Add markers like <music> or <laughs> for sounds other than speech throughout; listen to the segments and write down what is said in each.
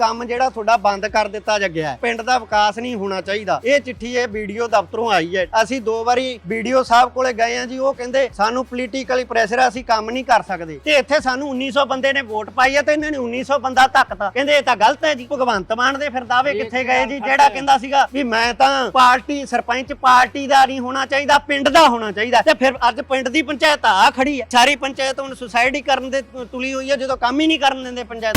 ਕੰਮ ਜਿਹੜਾ ਤੁਹਾਡਾ ਬੰਦ ਕਰ ਦਿੱਤਾ ਜੱਗਿਆ। ਪਿੰਡ ਦਾ ਵਿਕਾਸ ਨਹੀਂ ਹੋਣਾ ਚਾਹੀਦਾ। ਇਹ ਚਿੱਠੀ ਇਹ ਵੀਡੀਓ ਦਫ਼ਤਰੋਂ ਆਈ ਹੈ। ਅਸੀਂ ਦੋ ਵਾਰੀ ਵੀਡੀਓ ਸਾਹਿਬ ਕੋਲੇ ਗਏ ਆ ਜੀ ਉਹ ਕਹਿੰਦੇ ਸਾਨੂੰ ਪੋਲੀਟੀਕਲੀ ਪ੍ਰੈਸ਼ਰ ਆ ਅਸੀਂ ਕੰਮ ਨਹੀਂ ਕਰ ਸਕਦੇ। ਤੇ ਇੱਥੇ ਸਾਨੂੰ 1900 ਬੰਦੇ ਨੇ ਵੋਟ ਪਾਈ ਹੈ ਤੇ ਇਹਨਾਂ ਨੇ 1900 ਬੰਦਾ ਧੱਕਤਾ। ਕਹਿੰਦੇ ਇਹ ਤਾਂ ਗਲਤ ਹੈ ਜੀ। ਭਗਵੰਤ ਮਾਨ ਦੇ ਫਿਰ ਦਾਅਵੇ ਕਿੱਥੇ ਗਏ ਜੀ? ਜਿਹੜਾ ਕਹਿੰਦਾ ਸੀਗਾ ਵੀ ਮੈਂ ਤਾਂ ਪਾਰਟੀ ਸਰਪੰਚ ਪਾਰਟੀ ਦਾ ਨਹੀਂ ਹੋਣਾ ਚਾਹੀਦਾ ਪਿੰਡ ਦਾ ਹੋਣਾ ਚਾਹੀਦਾ। ਤੇ ਫਿਰ ਅੱਜ ਪਿੰਡ ਦੀ ਪੰਚਾਇਤ ਆ ਖੜੀ ਹੈ। ਸਾਰੀ ਪੰਚਾਇਤ ਹੁਣ ਸੁਸਾਇਟੀ ਕਰਨ ਦੇ ਤੁਲੀ ਹੋਈ ਹੈ ਜਦੋਂ ਕੰਮ ਹੀ ਨਹੀਂ ਕਰਨ ਦਿੰਦੇ ਪੰਚਾਇਤ।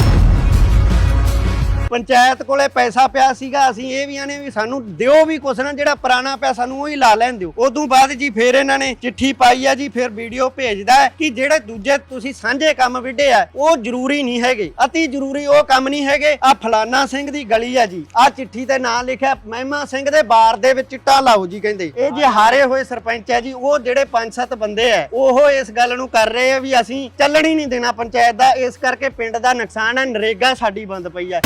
ਪੰਚਾਇਤ ਕੋਲੇ ਪੈਸਾ ਪਿਆ ਸੀਗਾ, ਅਸੀਂ ਇਹ ਵੀ ਆਨੇ ਵੀ ਸਾਨੂੰ ਦਿਓ ਵੀ ਕੁਛ ਨਾ, ਜਿਹੜਾ ਪੁਰਾਣਾ ਪਿਆ ਸਾਨੂੰ ਉਹ ਹੀ ਲਾ ਲੈਣ ਦਿਓ। ਉਦੋਂ ਬਾਅਦ ਜੀ ਫਿਰ ਇਹਨਾਂ ਨੇ ਚਿੱਠੀ ਪਾਈ ਆ ਜੀ, ਫਿਰ ਵੀਡੀਓ ਭੇਜਦਾ ਹੈ ਕਿ ਜਿਹੜੇ ਦੂਜੇ ਤੁਸੀਂ ਸਾਂਝੇ ਕੰਮ ਵਿੱਢੇ ਆ, ਉਹ ਜ਼ਰੂਰੀ ਨਹੀਂ ਹੈਗੇ। ਅਤੀ ਜ਼ਰੂਰੀ ਉਹ ਕੰਮ ਨਹੀਂ ਹੈਗੇ। ਆ ਫਲਾਨਾ ਸਿੰਘ ਦੀ ਗਲੀ ਆ ਜੀ। ਆ ਚਿੱਠੀ ਤੇ ਨਾਂ ਲਿਖਿਆ, ਮਹਿਮਾ ਸਿੰਘ ਦੇ ਬਾਰ ਦੇ ਵਿੱਚ ਚਿੱਟਾ ਲਾਓ ਜੀ ਕਹਿੰਦੇ। ਇਹ ਜੇ ਹਾਰੇ ਹੋਏ ਸਰਪੰਚ ਆ ਜੀ, ਉਹ ਜਿਹੜੇ ਪੰਜ ਸੱਤ ਬੰਦੇ ਆ, ਉਹ ਇਸ ਗੱਲ ਨੂੰ ਕਰ ਰਹੇ ਆ ਵੀ ਅਸੀਂ ਚੱਲਣ ਹੀ ਨਹੀਂ ਦੇਣਾ ਪੰਚਾਇਤ ਦਾ। ਇਸ ਕਰਕੇ ਪਿੰਡ ਦਾ ਨੁਕਸਾਨ ਹੈ, ਨਰੇਗਾ ਸਾਡੀ ਬੰਦ ਪਈ ਆ।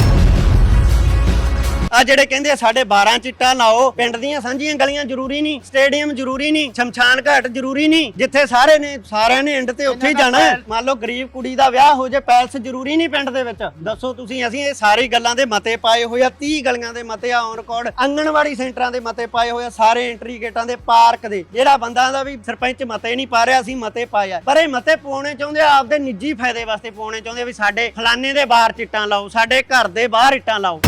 ਆ ਜਿਹੜੇ ਕਹਿੰਦੇ ਆ ਸਾਡੇ 12 ਚਿੱਟਾ ਲਾਓ ਪਿੰਡ ਦੀਆਂ ਸਾਂਝੀਆਂ ਗਲੀਆਂ ਜ਼ਰੂਰੀ ਨਹੀਂ ਸਟੇਡੀਅਮ ਜ਼ਰੂਰੀ ਨਹੀਂ ਸ਼ਮਸ਼ਾਨ ਘਾਟ ਜ਼ਰੂਰੀ ਨਹੀਂ ਜਿੱਥੇ ਸਾਰੇ ਨੇ ਸਾਰਿਆਂ ਨੇ ਐਂਡ ਤੇ ਉੱਥੇ ਹੀ ਜਾਣਾ ਹੈ। ਮੰਨ ਲਓ ਗਰੀਬ ਕੁੜੀ ਦਾ ਵਿਆਹ ਹੋ ਜੇ ਪੈਲਸ ਜ਼ਰੂਰੀ ਨਹੀਂ ਪਿੰਡ ਦੇ ਵਿੱਚ। ਦੱਸੋ ਤੁਸੀਂ ਅਸੀਂ ਇਹ ਸਾਰੀ ਗੱਲਾਂ ਦੇ ਮਤੇ ਪਾਏ ਹੋਏ ਆ 30 ਗਲੀਆਂ ਦੇ ਮਤੇ ਆ ਔਨ ਰਿਕਾਰਡ ਆਂਗਣਵਾੜੀ ਸੈਂਟਰਾਂ ਦੇ ਮਤੇ ਪਾਏ ਹੋਏ ਆ ਸਾਰੇ ਐਂਟਰੀ ਗੇਟਾਂ ਦੇ ਪਾਰਕ ਦੇ। ਜਿਹੜਾ ਬੰਦਾ ਦਾ ਵੀ ਸਰਪੰਚ ਮਤੇ ਨਹੀਂ ਪਾ ਰਿਹਾ ਸੀ ਮਤੇ ਪਾਏ ਆ। ਪਰ ਇਹ ਮਤੇ ਪਾਉਣੇ ਚਾਹੁੰਦੇ ਆ ਆਪਦੇ ਨਿੱਜੀ ਫਾਇਦੇ ਵਾਸਤੇ ਪਾਉਣੇ ਚਾਹੁੰਦੇ ਆ ਵੀ ਸਾਡੇ ਫਲਾਣੇ ਦੇ ਬਾਹਰ ਚਿੱਟਾਂ ਲਾਓ ਸਾਡੇ ਘਰ ਦੇ ਬਾਹਰ ਇੱਟਾਂ ਲਾਓ।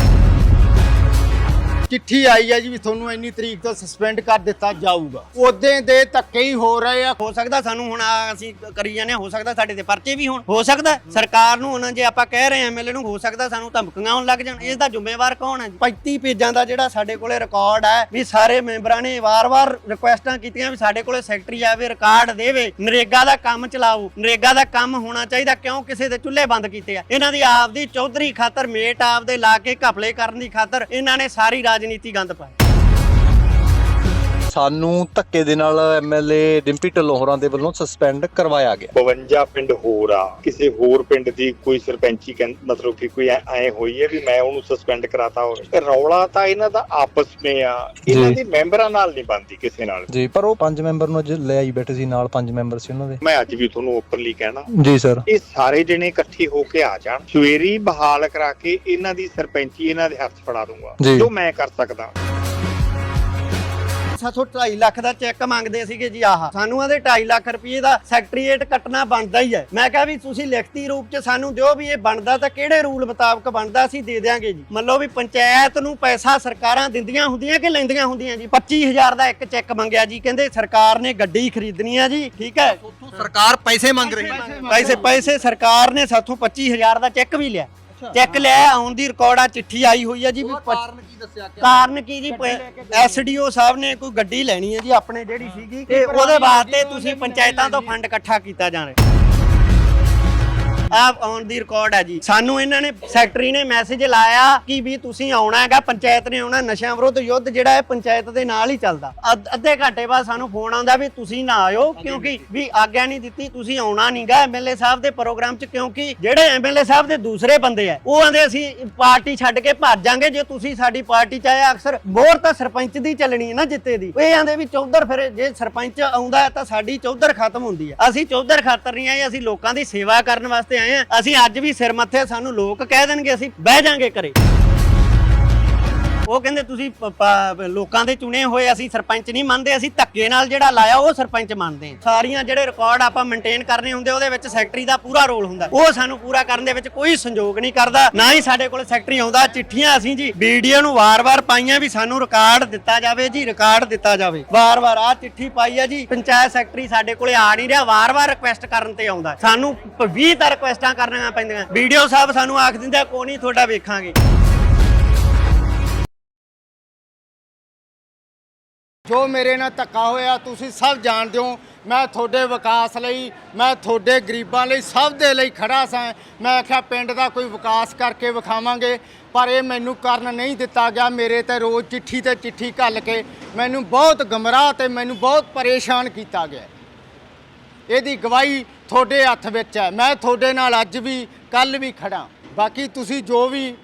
ਚਿੱਠੀ ਆਈ ਹੈ ਜੀ ਵੀ ਤੁਹਾਨੂੰ ਇੰਨੀ ਤਰੀਕ ਤੋਂ ਸਸਪੈਂਡ ਕਰ ਦਿੱਤਾ ਜਾਊਗਾ। ਉਦੋਂ ਦੇ ਧੱਕੇ ਹੀ ਹੋ ਰਹੇ ਆ। ਹੋ ਸਕਦਾ ਸਾਨੂੰ ਹੁਣ ਆਹ ਅਸੀਂ ਕਰੀ ਜਾਂਦੇ ਹਾਂ, ਹੋ ਸਕਦਾ ਸਾਡੇ ਤੇ ਪਰਚੇ ਵੀ ਹੋਣ। ਹੋ ਸਕਦਾ ਸਰਕਾਰ ਨੂੰ ਹੁਣ ਜੇ ਆਪਾਂ ਕਹਿ ਰਹੇ ਹਾਂ ਐਮਐਲਏ ਨੂੰ ਹੋ ਸਕਦਾ ਸਾਨੂੰ ਧਮਕੀਆਂ ਆਉਣ ਲੱਗ ਜਾਣ। ਇਸ ਦਾ ਜ਼ਿੰਮੇਵਾਰ ਕੌਣ ਹੈ ਜੀ? 35 ਪੇਜਾਂ ਦਾ ਜਿਹੜਾ ਸਾਡੇ ਕੋਲੇ ਰਿਕਾਰਡ ਹੈ ਵੀ ਸਾਰੇ ਮੈਂਬਰਾਂ ਨੇ ਵਾਰ-ਵਾਰ ਰਿਕੁਐਸਟਾਂ ਕੀਤੀਆਂ ਵੀ ਸਾਡੇ ਕੋਲੇ ਸੈਕਟਰੀ ਆਵੇ ਰਿਕਾਰਡ ਦੇਵੇ। ਨਰੇਗਾ ਦਾ ਕੰਮ ਚਲਾਓ। ਨਰੇਗਾ ਦਾ ਕੰਮ ਹੋਣਾ ਚਾਹੀਦਾ ਕਿਉਂ? ਕਿਸੇ ਦੇ ਚੁੱਲ੍ਹੇ ਬੰਦ ਕੀਤੇ ਆ। ਇਹਨਾਂ ਦੀ ਆਪਦੀ ਚੌਧਰੀ ਖਾਤਰ ਮੇਟ ਆਪਦੇ ਲਾ ਕੇ ਘਪਲੇ ਕਰਨ ਦੀ ਖਾਤਰ ਇਹਨਾਂ ਨੇ ਸਾਰੀ ਰਾਜ ਰਾਜਨੀਤੀ ਗੰਦ ਪਾਏ। ਸਾਨੂੰ ਧੱਕੇ ਦੇ ਨਾਲ ਐਮਐਲਏ ਡਿੰਪੀ ਢਿੱਲੋਂ ਹੋਰਾਂ ਦੇ ਵੱਲੋਂ ਸਸਪੈਂਡ ਕਰਵਾਇਆ ਗਿਆ। 52 ਪਿੰਡ ਹੋਰ ਆ। ਕਿਸੇ ਹੋਰ ਪਿੰਡ ਦੀ ਕੋਈ ਸਰਪੰਚੀ ਮਤਲਬ ਕਿ ਕੋਈ ਐ ਹੋਈ ਹੈ ਵੀ ਮੈਂ ਉਹਨੂੰ ਸਸਪੈਂਡ ਕਰਾਤਾ ਹੋਵੇ। ਰੌਲਾ ਤਾਂ ਇਹਨਾਂ ਦਾ ਆਪਸ ਵਿੱਚ ਆ। ਇਹਨਾਂ। ਦੇ ਮੈਂਬਰਾਂ ਨਾਲ ਨਹੀਂ ਬਣਦੀ ਕਿਸੇ ਨਾਲ। ਜੀ ਪਰ ਉਹ ਪੰਜ ਮੈਂਬਰ ਨੂੰ ਅੱਜ ਲੈ ਆਈ ਬੈਠੇ ਸੀ ਨਾਲ ਪੰਜ ਮੈਂਬਰ ਸੀ ਉਹਨਾਂ ਦੇ। ਮੈਂ ਅੱਜ ਵੀ ਤੁਹਾਨੂੰ ਓਪਨਲੀ ਕਹਿਣਾ। ਜੀ ਸਰ। ਇਹ ਸਾਰੇ ਜਣੇ ਇਕੱਠੇ ਹੋ ਕੇ ਆ ਜਾਣ। ਸਵੇਰੀ ਬਹਾਲ ਕਰਾ ਕੇ ਇਹਨਾਂ ਦੀ ਸਰਪੰਚੀ ਇਹਨਾਂ ਦੇ ਹੱਥ ਫੜਾ ਦੂੰਗਾ। ਜੋ ਮੈਂ ਕਰ ਸਕਦਾ। ਸਾਥੋਂ 2.5 ਲੱਖ ਦਾ ਚੈੱਕ ਮੰਗਦੇ ਸੀਗੇ ਜੀ ਆਹ। ਸਾਨੂੰ ਆਦੇ 2.5 ਲੱਖ ਰੁਪਏ ਦਾ ਸੈਕਟਰੀਏਟ ਕੱਟਣਾ ਬਣਦਾ ਹੀ ਹੈ। ਮੈਂ ਕਿਹਾ ਵੀ ਤੁਸੀਂ ਲਿਖਤੀ ਰੂਪ 'ਚ ਸਾਨੂੰ ਦਿਓ ਵੀ ਇਹ ਬਣਦਾ ਤਾਂ ਕਿਹੜੇ ਰੂਲ ਮੁਤਾਬਕ ਬਣਦਾ ਅਸੀਂ ਦੇ ਦਿਆਂਗੇ ਜੀ। ਮੰਨ ਲਓ ਵੀ ਪੰਚਾਇਤ ਨੂੰ ਪੈਸਾ ਸਰਕਾਰਾਂ ਦਿੰਦੀਆਂ ਹੁੰਦੀਆਂ ਕਿ ਲੈਂਦੀਆਂ ਹੁੰਦੀਆਂ ਜੀ? 25000 ਦਾ ਇੱਕ ਚੈੱਕ ਮੰਗਿਆ ਜੀ। ਕਹਿੰਦੇ ਸਰਕਾਰ ਨੇ ਗੱਡੀ ਖਰੀਦਣੀ ਆ ਜੀ ਠੀਕ ਹੈ? ਸਰਕਾਰ ਪੈਸੇ ਮੰਗ ਰਹੀ ਹੈ। ਪੈਸੇ ਪੈਸੇ ਸਰਕਾਰ ਨੇ ਸਾਥੋਂ 25000 ਦਾ ਚੈੱਕ ਵੀ ਲਿਆ। ਚੈੱਕ ਲਿਆ ਆਉਣ ਦੀ ਰਿਕਾਰਡ ਆ ਚਿੱਠੀ ਆਈ ਹੋਈ ਆ ਜੀ ਵੀ ਪ- ਕੀ ਦੱਸਿਆ ਕਾਰਨ ਕੀ ਜੀ ਐਸਡੀਓ ਸਾਹਿਬ ਨੇ ਕੋਈ ਗੱਡੀ ਲੈਣੀ ਹੈ ਜੀ ਆਪਣੇ ਜਿਹੜੀ ਸੀਗੀ ਤੇ ਉਹਦੇ ਵਾਸਤੇ ਤੁਸੀਂ ਪੰਚਾਇਤਾਂ ਤੋਂ ਫੰਡ ਇਕੱਠਾ ਕੀਤਾ ਜਾ ਰਿਹਾ ਆਪ ਔਨ ਦੀ ਰਿਕਾਰਡ ਹੈ ਜੀ। ਸਾਨੂੰ ਇਹਨਾਂ ਨੇ, ਸੈਕਟਰੀ ਨੇ ਮੈਸੇਜ ਲਾਇਆ ਕਿ ਵੀ ਤੁਸੀਂ ਆਉਣਾ ਹੈਗਾ, ਪੰਚਾਇਤ ਨੇ ਆਉਣਾ, ਨਸ਼ਿਆਂ ਵਿਰੁੱਧ ਯੁੱਧ ਜਿਹੜਾ ਹੈ ਪੰਚਾਇਤ ਦੇ ਨਾਲ ਹੀ ਚੱਲਦਾ। ਅੱਧ- ਅੱਧੇ ਘੰਟੇ ਬਾਅਦ ਸਾਨੂੰ ਫੋਨ ਆਉਂਦਾ ਵੀ ਤੁਸੀਂ ਨਾ ਆਇਓ, ਕਿਉਂਕਿ ਵੀ ਆਗਿਆ ਨਹੀਂ ਦਿੱਤੀ, ਤੁਸੀਂ ਆਉਣਾ ਨਹੀਂਗਾ ਐਮਐਲਏ ਸਾਹਿਬ ਦੇ ਪ੍ਰੋਗਰਾਮ 'ਚ, ਕਿਉਂਕਿ ਜਿਹੜੇ ਐਮਐਲਏ ਸਾਹਿਬ ਦੇ ਦੂਸਰੇ ਬੰਦੇ ਆ, ਉਹ ਆਂਦੇ ਅਸੀਂ ਪਾਰਟੀ ਛੱਡ ਕੇ ਭੱਜ ਜਾਾਂਗੇ, ਜੇ ਤੁਸੀਂ ਸਾਡੀ ਪਾਰਟੀ 'ਚ ਆਇਆ ਅਕਸਰ ਮੋਹਰ ਤਾਂ ਸਰਪੰਚ ਦੀ ਚੱਲਣੀ ਹੈ ਨਾ ਜਿੱਤੇ ਦੀ। ਇਹ ਆਂਦੇ ਵੀ ਚੌਧਰ ਫਿਰ ਜੇ ਸਰਪੰਚ ਆਉਂਦਾ ਹੈ ਤਾਂ ਸਾਡੀ ਚੌਧਰ ਖਤਮ ਹੁੰਦੀ ਹੈ। ਅਸੀਂ ਚੌਧਰ ਖਾਤਰ ਨਹੀਂ ਆਏ, ਅਸੀਂ ਲੋਕਾਂ ਦੀ ਸੇਵਾ ਕਰਨ ਵਾਸਤੇ ਆਏ ਆ। ਅਸੀਂ ਅੱਜ ਵੀ ਸਿਰ ਮੱਥੇ ਸਾਨੂੰ ਲੋਕ ਕਹਿ ਦੇਣਗੇ, ਅਸੀਂ ਬਹਿ ਜਾਾਂਗੇ ਘਰੇ। ਉਹ ਕਹਿੰਦੇ ਤੁਸੀਂ ਪ- ਪ- ਲੋਕਾਂ ਦੇ ਚੁਣੇ ਹੋਏ ਅਸੀਂ ਸਰਪੰਚ ਨਹੀਂ ਮੰਨਦੇ, ਅਸੀਂ ਧੱਕੇ ਨਾਲ ਜਿਹੜਾ ਲਾਇਆ ਉਹ ਸਰਪੰਚ ਮੰਨਦੇ ਹਾਂ ਸਾਰੀਆਂ ਜਿਹੜੇ ਰਿਕਾਰਡ ਆਪਾਂ ਮੇਨਟੇਨ ਕਰਨੇ ਹੁੰਦੇ, ਉਹਦੇ ਵਿੱਚ ਸੈਕਟਰੀ ਦਾ ਪੂਰਾ ਰੋਲ ਹੁੰਦਾ। ਉਹ ਸਾਨੂੰ ਪੂਰਾ ਕਰਨ ਦੇ ਵਿੱਚ ਕੋਈ ਸੰਯੋਗ ਨਹੀਂ ਕਰਦਾ, ਨਾ ਹੀ ਸਾਡੇ ਕੋਲ ਸੈਕਟਰੀ ਆਉਂਦਾ। ਚਿੱਠੀਆਂ ਅਸੀਂ ਜੀ ਵੀਡੀਓ ਨੂੰ ਵਾਰ-ਵਾਰ ਪਾਈਆਂ ਵੀ ਸਾਨੂੰ ਰਿਕਾਰਡ ਦਿੱਤਾ ਜਾਵੇ ਜੀ ਰਿਕਾਰਡ ਦਿੱਤਾ ਜਾਵੇ। ਵਾਰ-ਵਾਰ ਆ ਚਿੱਠੀ ਪਾਈ ਆ ਜੀ, ਪੰਚਾਇਤ ਸੈਕਟਰੀ ਸਾਡੇ ਕੋਲੇ ਆ ਨਹੀਂ ਰਿਹਾ, ਵਾਰ-ਵਾਰ ਰਿਕੁਐਸਟ ਕਰਨ ਤੇ ਆਉਂਦਾ। ਸਾਨੂੰ 20 ਤਾਂ ਰਿਕੁਐਸਟਾਂ ਕਰਨੀਆਂ ਪੈਂਦੀਆਂ। ਵੀਡੀਓ ਸਾਹਿਬ ਸਾਨੂੰ ਆਖ ਦਿੰਦਾ, ਕੋਈ ਨਹੀਂ, ਤੁਹਾਡਾ ਵੇਖਾਂਗੇ। ਜੋ ਮੇਰੇ ਨਾਲ ਧੱਕਾ ਹੋਇਆ, ਤੁਸੀਂ ਸਭ ਜਾਣਦੇ ਹੋ, ਮੈਂ ਤੁਹਾਡੇ ਵਿਕਾਸ ਲਈ, ਮੈਂ ਤੁਹਾਡੇ ਗਰੀਬਾਂ ਲਈ ਸਭ ਦੇ ਲਈ ਖੜਾ ਸਾਂ। ਮੈਂ ਆਖਿਆ, ਪਿੰਡ ਦਾ ਕੋਈ ਵਿਕਾਸ ਕਰਕੇ ਵਿਖਾਵਾਂਗੇ, ਪਰ ਇਹ ਮੈਨੂੰ ਕਰਨ ਨਹੀਂ ਦਿੱਤਾ ਗਿਆ। ਮੇਰੇ ਤੇ ਰੋਜ਼ ਚਿੱਠੀ ਤੇ ਚਿੱਠੀ ਘੱਲ ਕੇ ਮੈਨੂੰ ਬਹੁਤ ਗਮਰਾਹ ਤੇ ਮੈਨੂੰ ਬਹੁਤ ਪਰੇਸ਼ਾਨ ਕੀਤਾ ਗਿਆ। ਇਹਦੀ ਗਵਾਹੀ ਤੁਹਾਡੇ ਹੱਥ ਵਿੱਚ ਹੈ। ਮੈਂ ਤੁਹਾਡੇ ਨਾਲ ਅੱਜ ਵੀ ਕੱਲ ਵੀ ਖੜਾ ਬਾਕੀ ਤੁਸੀਂ ਜੋ ਵੀ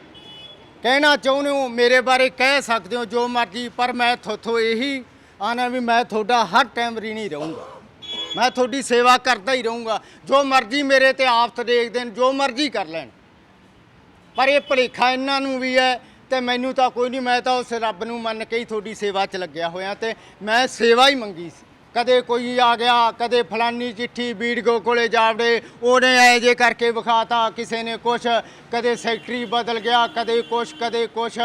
ਕਹਿਣਾ ਚਾਹੁੰਦੇ ਹੋ, ਮੇਰੇ ਬਾਰੇ ਕਹਿ ਸਕਦੇ ਹੋ, ਜੋ ਮਰਜ਼ੀ, ਪਰ ਮੈਂ ਤੁਹਾਥੋਂ ਇਹੀ ਆਣਾ ਵੀ ਮੈਂ ਤੁਹਾਡਾ ਹਰ ਟਾਈਮ ਰੀਣੀ ਰਹੂੰਗਾ। ਮੈਂ ਤੁਹਾਡੀ ਸੇਵਾ ਕਰਦਾ ਹੀ ਰਹੂੰਗਾ। ਜੋ ਮਰਜ਼ੀ ਮੇਰੇ ਤੇ ਆਫਤ ਦੇਖ ਦੇਣ, ਜੋ ਮਰਜ਼ੀ ਕਰ ਲੈਣ। ਪਰ ਇਹ ਭੁਲੇਖਾ ਇਹਨਾਂ ਨੂੰ ਵੀ ਹੈ ਤੇ ਮੈਨੂੰ ਤਾਂ ਕੋਈ ਨਹੀਂ ਮੈਂ ਤਾਂ ਉਸ ਰੱਬ ਨੂੰ ਮੰਨ ਕੇ ਹੀ ਤੁਹਾਡੀ ਸੇਵਾ 'ਚ ਲੱਗਿਆ ਹੋਇਆ ਤੇ ਮੈਂ ਸੇਵਾ ਹੀ ਮੰਗੀ ਸੀ। ਕਦੇ ਕੋਈ ਆ ਗਿਆ, ਕਦੇ ਫਲਾਨੀ ਚਿੱਠੀ ਬੀੜਗੋ ਕੋਲੇ ਜਾਵੜੇ ਉਹਨੇ ਐ ਜੇ ਕਰਕੇ ਵਿਖਾਤਾ, ਕਿਸੇ ਨੇ ਕੁਛ, ਕਦੇ ਸੈਕਟਰੀ ਬਦਲ ਗਿਆ, ਕਦੇ ਕੁਛ ਕਦੇ ਕੁਛ,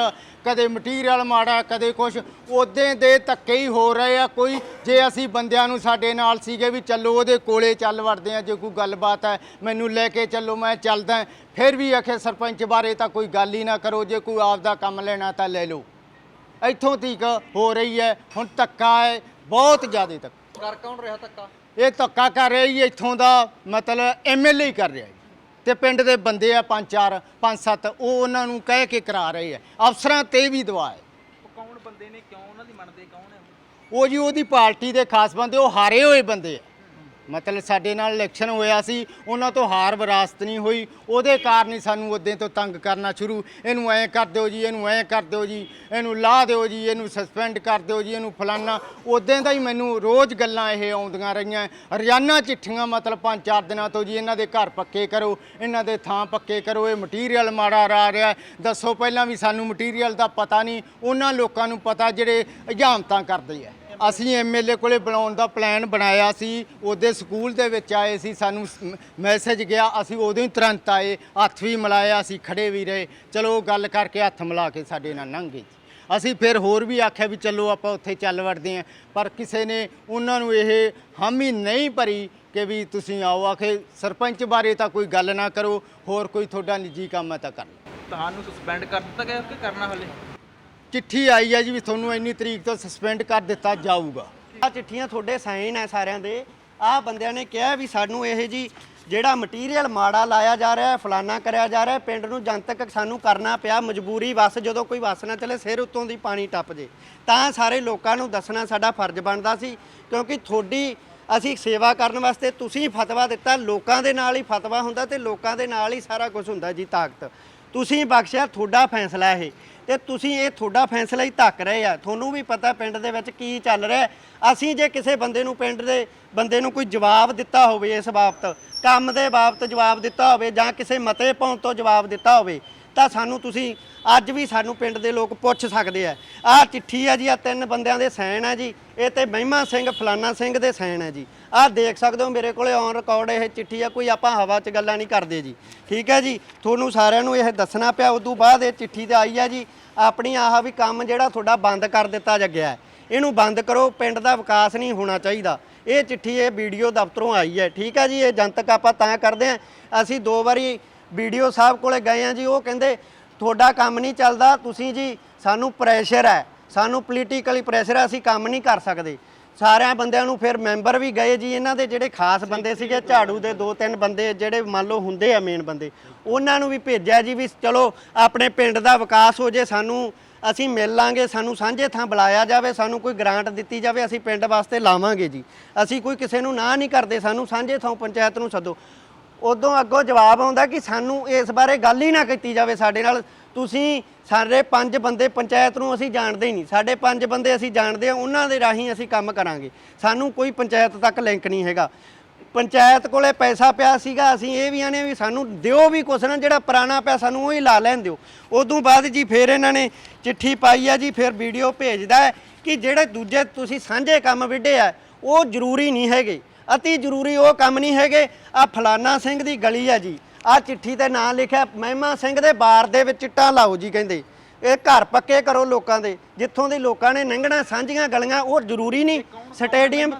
ਕਦੇ ਮਟੀਰੀਅਲ ਮਾੜਾ, ਕਦੇ ਕੁਛ। ਉਦੋਂ ਦੇ ਧੱਕੇ ਹੀ ਹੋ ਰਹੇ ਆ ਕੋਈ। ਜੇ ਅਸੀਂ ਬੰਦਿਆਂ ਨੂੰ ਸਾਡੇ ਨਾਲ ਸੀਗੇ ਵੀ ਚੱਲੋ, ਉਹਦੇ ਕੋਲੇ ਚੱਲ ਵੜਦੇ ਆ, ਜੇ ਕੋਈ ਗੱਲਬਾਤ ਹੈ, ਮੈਨੂੰ ਲੈ ਕੇ ਚੱਲੋ, ਮੈਂ ਚੱਲਦਾ ਫਿਰ ਵੀ ਆਖੇ, ਸਰਪੰਚ ਬਾਰੇ ਤਾਂ ਕੋਈ ਗੱਲ ਹੀ ਨਾ ਕਰੋ, ਜੇ ਕੋਈ ਆਪਦਾ ਕੰਮ ਲੈਣਾ ਤਾਂ ਲੈ ਲਓ। ਇੱਥੋਂ ਤੀਕ ਹੋ ਰਹੀ ਹੈ, ਹੁਣ ਧੱਕਾ ਹੈ, ਬਹੁਤ ਜ਼ਿਆਦਾ ਧੱਕਾ। ਕਰ ਕੌਣ ਰਿਹਾ ਧੱਕਾ? ਇਹ ਧੱਕਾ ਕਰ ਰਿਹਾ ਜੀ ਇੱਥੋਂ ਦਾ ਮਤਲਬ ਐਮਐਲਏ ਹੀ ਕਰ ਰਿਹਾ ਜੀ। ਤੇ ਪਿੰਡ ਦੇ ਬੰਦੇ ਆ ਪੰਜ ਚਾਰ ਪੰਜ ਸੱਤ ਉਹ ਉਹਨਾਂ ਨੂੰ ਕਹਿ ਕੇ ਕਰਾ ਰਹੇ ਆ। ਅਫਸਰਾਂ ਤੇ ਵੀ ਦਵਾ ਹੈ। ਕੌਣ ਬੰਦੇ ਨੇ ਕਿਉਂ ਉਹਨਾਂ ਦੀ ਮੰਨਦੇ ਕੌਣ ਹੈ ਉਹ ਜੀ ਉਹਦੀ ਪਾਰਟੀ ਦੇ ਖਾਸ ਬੰਦੇ ਉਹ ਹਾਰੇ ਹੋਏ ਬੰਦੇ ਆ। ਮਤਲਬ ਸਾਡੇ ਨਾਲ ਇਲੈਕਸ਼ਨ ਹੋਇਆ ਸੀ, ਉਹਨਾਂ ਤੋਂ ਹਾਰ ਵਿਰਾਸਤ ਨਹੀਂ ਹੋਈ, ਉਹਦੇ ਕਾਰਨ ਹੀ ਸਾਨੂੰ ਉਦੋਂ ਤੋਂ ਤੰਗ ਕਰਨਾ ਸ਼ੁਰੂ। ਇਹਨੂੰ ਐਂ ਕਰ ਦਿਓ ਜੀ, ਇਹਨੂੰ ਐਂ ਕਰ ਦਿਓ ਜੀ, ਇਹਨੂੰ ਲਾਹ ਦਿਓ ਜੀ, ਇਹਨੂੰ ਸਸਪੈਂਡ ਕਰ ਦਿਓ ਜੀ, ਇਹਨੂੰ ਫਲਾਨਾ। ਉਦੋਂ ਦਾ ਹੀ ਮੈਨੂੰ ਰੋਜ਼ ਗੱਲਾਂ ਇਹ ਆਉਂਦੀਆਂ ਰਹੀਆਂ। ਰੋਜ਼ਾਨਾ ਚਿੱਠੀਆਂ ਮਤਲਬ ਪੰਜ ਚਾਰ ਦਿਨਾਂ ਤੋਂ ਜੀ, ਇਹਨਾਂ ਦੇ ਘਰ ਪੱਕੇ ਕਰੋ, ਇਹਨਾਂ ਦੇ ਥਾਂ ਪੱਕੇ ਕਰੋ, ਇਹ ਮਟੀਰੀਅਲ ਮਾੜਾ ਆ ਰਿਹਾ ਦੱਸੋ ਪਹਿਲਾਂ ਵੀ ਸਾਨੂੰ ਮਟੀਰੀਅਲ ਦਾ ਪਤਾ ਨਹੀਂ, ਉਹਨਾਂ ਲੋਕਾਂ ਨੂੰ ਪਤਾ ਜਿਹੜੇ ਹਜਾਮਤਾਂ ਕਰਦੇ ਆ। ਅਸੀਂ ਐਮਐਲਏ ਕੋਲੇ ਬਣਾਉਣ ਦਾ ਪਲਾਨ ਬਣਾਇਆ ਸੀ, ਉਹਦੇ ਸਕੂਲ ਦੇ ਵਿੱਚ ਆਏ ਸੀ, ਸਾਨੂੰ ਮੈਸੇਜ ਗਿਆ, ਅਸੀਂ ਉਦੋਂ ਹੀ ਤੁਰੰਤ ਆਏ, ਹੱਥ ਵੀ ਮਿਲਾਇਆ, ਅਸੀਂ ਖੜੇ ਵੀ ਰਹੇ। ਚਲੋ ਉਹ ਗੱਲ ਕਰਕੇ ਹੱਥ ਮਿਲਾ ਕੇ ਸਾਡੇ ਨਾਲ ਲੰਘ ਗਏ ਅਸੀਂ ਫਿਰ ਹੋਰ ਵੀ ਆਖਿਆ ਵੀ ਚਲੋ ਆਪਾਂ ਉੱਥੇ ਚੱਲ ਵੜਦੇ ਆਂ ਪਰ ਕਿਸੇ ਨੇ ਉਹਨਾਂ ਨੂੰ ਇਹ ਹਾਮੀ ਨਹੀਂ ਭਰੀ ਕਿ ਵੀ ਤੁਸੀਂ ਆਓ, ਆਖੇ ਸਰਪੰਚ ਬਾਰੇ ਤਾਂ ਕੋਈ ਗੱਲ ਨਾ ਕਰੋ, ਹੋਰ ਕੋਈ ਤੁਹਾਡਾ ਨਿੱਜੀ ਕੰਮ ਹੈ ਤਾਂ ਕਰ ਤੁਹਾਨੂੰ ਸਸਪੈਂਡ ਕਰ ਦਿੱਤਾ ਗਿਆ ਕਿ ਕਰਨਾ ਹਲੇ? ਚਿੱਠੀ ਆਈ ਹੈ ਜੀ ਵੀ ਤੁਹਾਨੂੰ ਇੰਨੀ ਤਰੀਕ ਤੋਂ ਸਸਪੈਂਡ ਕਰ ਦਿੱਤਾ ਜਾਊਗਾ। ਆ ਚਿੱਠੀਆਂ ਤੁਹਾਡੇ ਸਾਈਨ ਹੈ ਸਾਰਿਆਂ ਦੇ। ਆਹ ਬੰਦਿਆਂ ਨੇ ਕਿਹਾ ਵੀ ਸਾਨੂੰ ਇਹ ਜੀ ਜਿਹੜਾ ਮਟੀਰੀਅਲ ਮਾੜਾ ਲਾਇਆ ਜਾ ਰਿਹਾ ਹੈ, ਫਲਾਨਾ ਕਰਿਆ ਜਾ ਰਿਹਾ ਹੈ, ਪਿੰਡ ਨੂੰ ਜਨਤਕ ਸਾਨੂੰ ਕਰਨਾ ਪਿਆ, ਮਜਬੂਰੀ ਬਸ ਜਦੋਂ ਕੋਈ ਬੱਸ ਨਾ ਚਲੇ, ਸਿਰ ਉੱਤੋਂ ਦੀ ਪਾਣੀ ਟੱਪ ਜੇ। ਤਾਂ ਸਾਰੇ ਲੋਕਾਂ ਨੂੰ ਦੱਸਣਾ ਸਾਡਾ ਫਰਜ਼ ਬਣਦਾ ਸੀ, ਕਿਉਂਕਿ ਤੁਹਾਡੀ ਅਸੀਂ ਸੇਵਾ ਕਰਨ ਵਾਸਤੇ ਤੁਸੀਂ ਫਤਵਾ ਦਿੱਤਾ, ਲੋਕਾਂ ਦੇ ਨਾਲ ਹੀ ਫਤਵਾ ਹੁੰਦਾ ਤੇ ਲੋਕਾਂ ਦੇ ਨਾਲ ਹੀ ਸਾਰਾ ਕੁਝ ਹੁੰਦਾ ਜੀ ਤਾਕਤ। ਤੁਸੀਂ ਬਖਸ਼ਿਆ, ਤੁਹਾਡਾ ਫੈਸਲਾ ਇਹ। ਤੇ ਤੁਸੀਂ ਇਹ ਤੁਹਾਡਾ ਫੈਸਲਾ ਹੀ ਧੱਕ ਰਹੇ ਆ। ਤੁਹਾਨੂੰ ਵੀ ਪਤਾ ਪਿੰਡ ਦੇ ਵਿੱਚ ਕੀ ਚੱਲ ਰਿਹਾ ਅਸੀਂ ਜੇ ਕਿਸੇ ਬੰਦੇ ਨੂੰ ਪਿੰਡ ਦੇ ਬੰਦੇ ਨੂੰ ਕੋਈ ਜਵਾਬ ਦਿੱਤਾ ਹੋਵੇ ਇਸ ਬਾਬਤ, ਕੰਮ ਦੇ ਬਾਬਤ ਜਵਾਬ ਦਿੱਤਾ ਹੋਵੇ ਜਾਂ ਕਿਸੇ ਮਤੇ ਪਾਉਣ ਤੋਂ ਜਵਾਬ ਦਿੱਤਾ ਹੋਵੇ, ਤਾਂ ਸਾਨੂੰ ਤੁਸੀਂ ਅੱਜ ਵੀ ਸਾਨੂੰ ਪਿੰਡ ਦੇ ਲੋਕ ਪੁੱਛ ਸਕਦੇ ਆ। ਆਹ ਚਿੱਠੀ ਆ ਜੀ ਆ ਤਿੰਨ ਬੰਦਿਆਂ ਦੇ ਸਾਈਨ ਆ ਜੀ, ਇਹ ਤੇ ਮਹਿਮਾ ਸਿੰਘ, ਫਲਾਨਾ ਸਿੰਘ ਦੇ ਸਾਈਨ ਆ ਜੀ। ਆਹ ਦੇਖ ਸਕਦੇ ਹੋ ਮੇਰੇ ਕੋਲੇ ਔਨ ਰਿਕਾਰਡ ਇਹ ਚਿੱਠੀ ਆ, ਕੋਈ ਆਪਾਂ ਹਵਾ 'ਚ ਗੱਲਾਂ ਨਹੀਂ ਕਰਦੇ ਜੀ। ਠੀਕ ਹੈ ਜੀ? ਤੁਹਾਨੂੰ ਸਾਰਿਆਂ ਨੂੰ ਇਹ ਦੱਸਣਾ ਪਿਆ, ਉਦੋਂ ਬਾਅਦ ਇਹ ਚਿੱਠੀ ਤੇ ਆਈ ਆ ਜੀ, ਆਪਣੀ ਆਹ ਵੀ ਕੰਮ ਜਿਹੜਾ ਤੁਹਾਡਾ ਬੰਦ ਕਰ ਦਿੱਤਾ ਗਿਆ ਹੈ। ਇਹਨੂੰ ਬੰਦ ਕਰੋ, ਪਿੰਡ ਦਾ ਵਿਕਾਸ ਨਹੀਂ ਹੋਣਾ ਚਾਹੀਦਾ। ਇਹ ਚਿੱਠੀ ਇਹ ਵੀਡੀਓ ਦਫ਼ਤਰੋਂ ਆਈ ਹੈ। ਠੀਕ ਹੈ ਜੀ? ਇਹ ਜਨਤਕ ਆਪਾਂ ਤਾਂ ਕਰਦੇ ਆ ਅਸੀਂ ਦੋ ਵਾਰੀ ਵੀਡੀਓ ਸਾਹਿਬ ਕੋਲੇ ਗਏ ਆ ਜੀ, ਉਹ ਕਹਿੰਦੇ, ਤੁਹਾਡਾ ਕੰਮ ਨਹੀਂ ਚੱਲਦਾ, ਤੁਸੀਂ ਜੀ, ਸਾਨੂੰ ਪ੍ਰੈਸ਼ਰ ਹੈ। ਸਾਨੂੰ ਪੋਲੀਟੀਕਲੀ ਪ੍ਰੈਸ਼ਰ ਹੈ, ਅਸੀਂ ਕੰਮ ਨਹੀਂ ਕਰ ਸਕਦੇ। ਸਾਰਿਆਂ ਬੰਦਿਆਂ ਨੂੰ ਫਿਰ ਮੈਂਬਰ ਵੀ ਗਏ ਜੀ ਇਹਨਾਂ ਦੇ ਜਿਹੜੇ ਖਾਸ ਬੰਦੇ ਸੀਗੇ ਝਾੜੂ ਦੇ ਦੋ ਤਿੰਨ ਬੰਦੇ ਜਿਹੜੇ ਮੰਨ ਲਓ ਹੁੰਦੇ ਆ ਮੇਨ ਬੰਦੇ ਉਹਨਾਂ ਨੂੰ ਵੀ ਭੇਜਿਆ ਜੀ ਵੀ ਚਲੋ ਆਪਣੇ ਪਿੰਡ ਦਾ ਵਿਕਾਸ ਹੋ ਜੇ ਸਾਨੂੰ ਅਸੀਂ ਮਿਲ ਲਾਂਗੇ ਸਾਨੂੰ ਸਾਂਝੇ ਥਾਂ ਬੁਲਾਇਆ ਜਾਵੇ ਸਾਨੂੰ ਕੋਈ ਗ੍ਰਾਂਟ ਦਿੱਤੀ ਜਾਵੇ ਅਸੀਂ ਪਿੰਡ ਵਾਸਤੇ ਲਾਵਾਂਗੇ ਜੀ। ਅਸੀਂ ਕੋਈ ਕਿਸੇ ਨੂੰ ਨਾ ਨਹੀਂ ਕਰਦੇ ਸਾਨੂੰ ਸਾਂਝੇ ਥਾਂ ਪੰਚਾਇਤ ਨੂੰ ਸੱਦੋ। ਉਦੋਂ ਅੱਗੋਂ ਜਵਾਬ ਆਉਂਦਾ ਕਿ ਸਾਨੂੰ ਇਸ ਬਾਰੇ ਗੱਲ ਹੀ ਨਾ ਕੀਤੀ ਜਾਵੇ ਸਾਡੇ ਨਾਲ ਤੁਸੀਂ ਸਾਡੇ ਪੰਜ ਬੰਦੇ ਪੰਚਾਇਤ ਨੂੰ ਅਸੀਂ ਜਾਣਦੇ ਹੀ ਨਹੀਂ। ਸਾਡੇ ਪੰਜ ਬੰਦੇ ਅਸੀਂ ਜਾਣਦੇ ਆ, ਉਹਨਾਂ ਦੇ ਰਾਹੀਂ ਅਸੀਂ ਕੰਮ ਕਰਾਂਗੇ। ਸਾਨੂੰ ਕੋਈ ਪੰਚਾਇਤ ਤੱਕ ਲਿੰਕ ਨਹੀਂ ਹੈਗਾ। ਪੰਚਾਇਤ ਕੋਲੇ ਪੈਸਾ ਪਿਆ ਸੀਗਾ, ਅਸੀਂ ਇਹ ਵੀ ਆਨੇ ਵੀ ਸਾਨੂੰ ਦਿਓ ਵੀ ਕੁਛ ਨਾ, ਜਿਹੜਾ ਪੁਰਾਣਾ ਪਿਆ ਸਾਨੂੰ ਉਹ ਹੀ ਲਾ ਲੈਣ ਦਿਓ। ਉਦੋਂ ਬਾਅਦ ਜੀ ਫਿਰ ਇਹਨਾਂ ਨੇ ਚਿੱਠੀ ਪਾਈ ਆ ਜੀ, ਫਿਰ ਵੀਡੀਓ ਭੇਜਦਾ ਕਿ ਜਿਹੜੇ ਦੂਜੇ ਤੁਸੀਂ ਸਾਂਝੇ ਕੰਮ ਵਿੱਢੇ ਆ, ਉਹ ਜ਼ਰੂਰੀ ਨਹੀਂ ਹੈਗੇ। ਅਤੀ ਜ਼ਰੂਰੀ ਉਹ ਕੰਮ ਨਹੀਂ ਹੈਗੇ। ਆ ਫਲਾਨਾ ਸਿੰਘ ਦੀ ਗਲੀ ਆ ਜੀ। ਆ ਚਿੱਠੀ ਤੇ ਨਾਂ ਲਿਖਿਆ, ਮਹਿਮਾ ਸਿੰਘ ਦੇ ਬਾਰ ਦੇ ਵਿੱਚ ਚਿੱਟਾ ਲਾਓ ਜੀ ਕਹਿੰਦੇ। ਇਹ ਘਰ ਪੱਕੇ ਕਰੋ ਲੋਕਾਂ ਦੇ, ਜਿੱਥੋਂ ਦੀ ਲੋਕਾਂ ਨੇ ਲੰਘਣਾ ਸਾਂਝੀਆਂ ਗਲੀਆਂ, ਉਹ ਜ਼ਰੂਰੀ ਨਹੀਂ, ਸਟੇਡੀਅਮ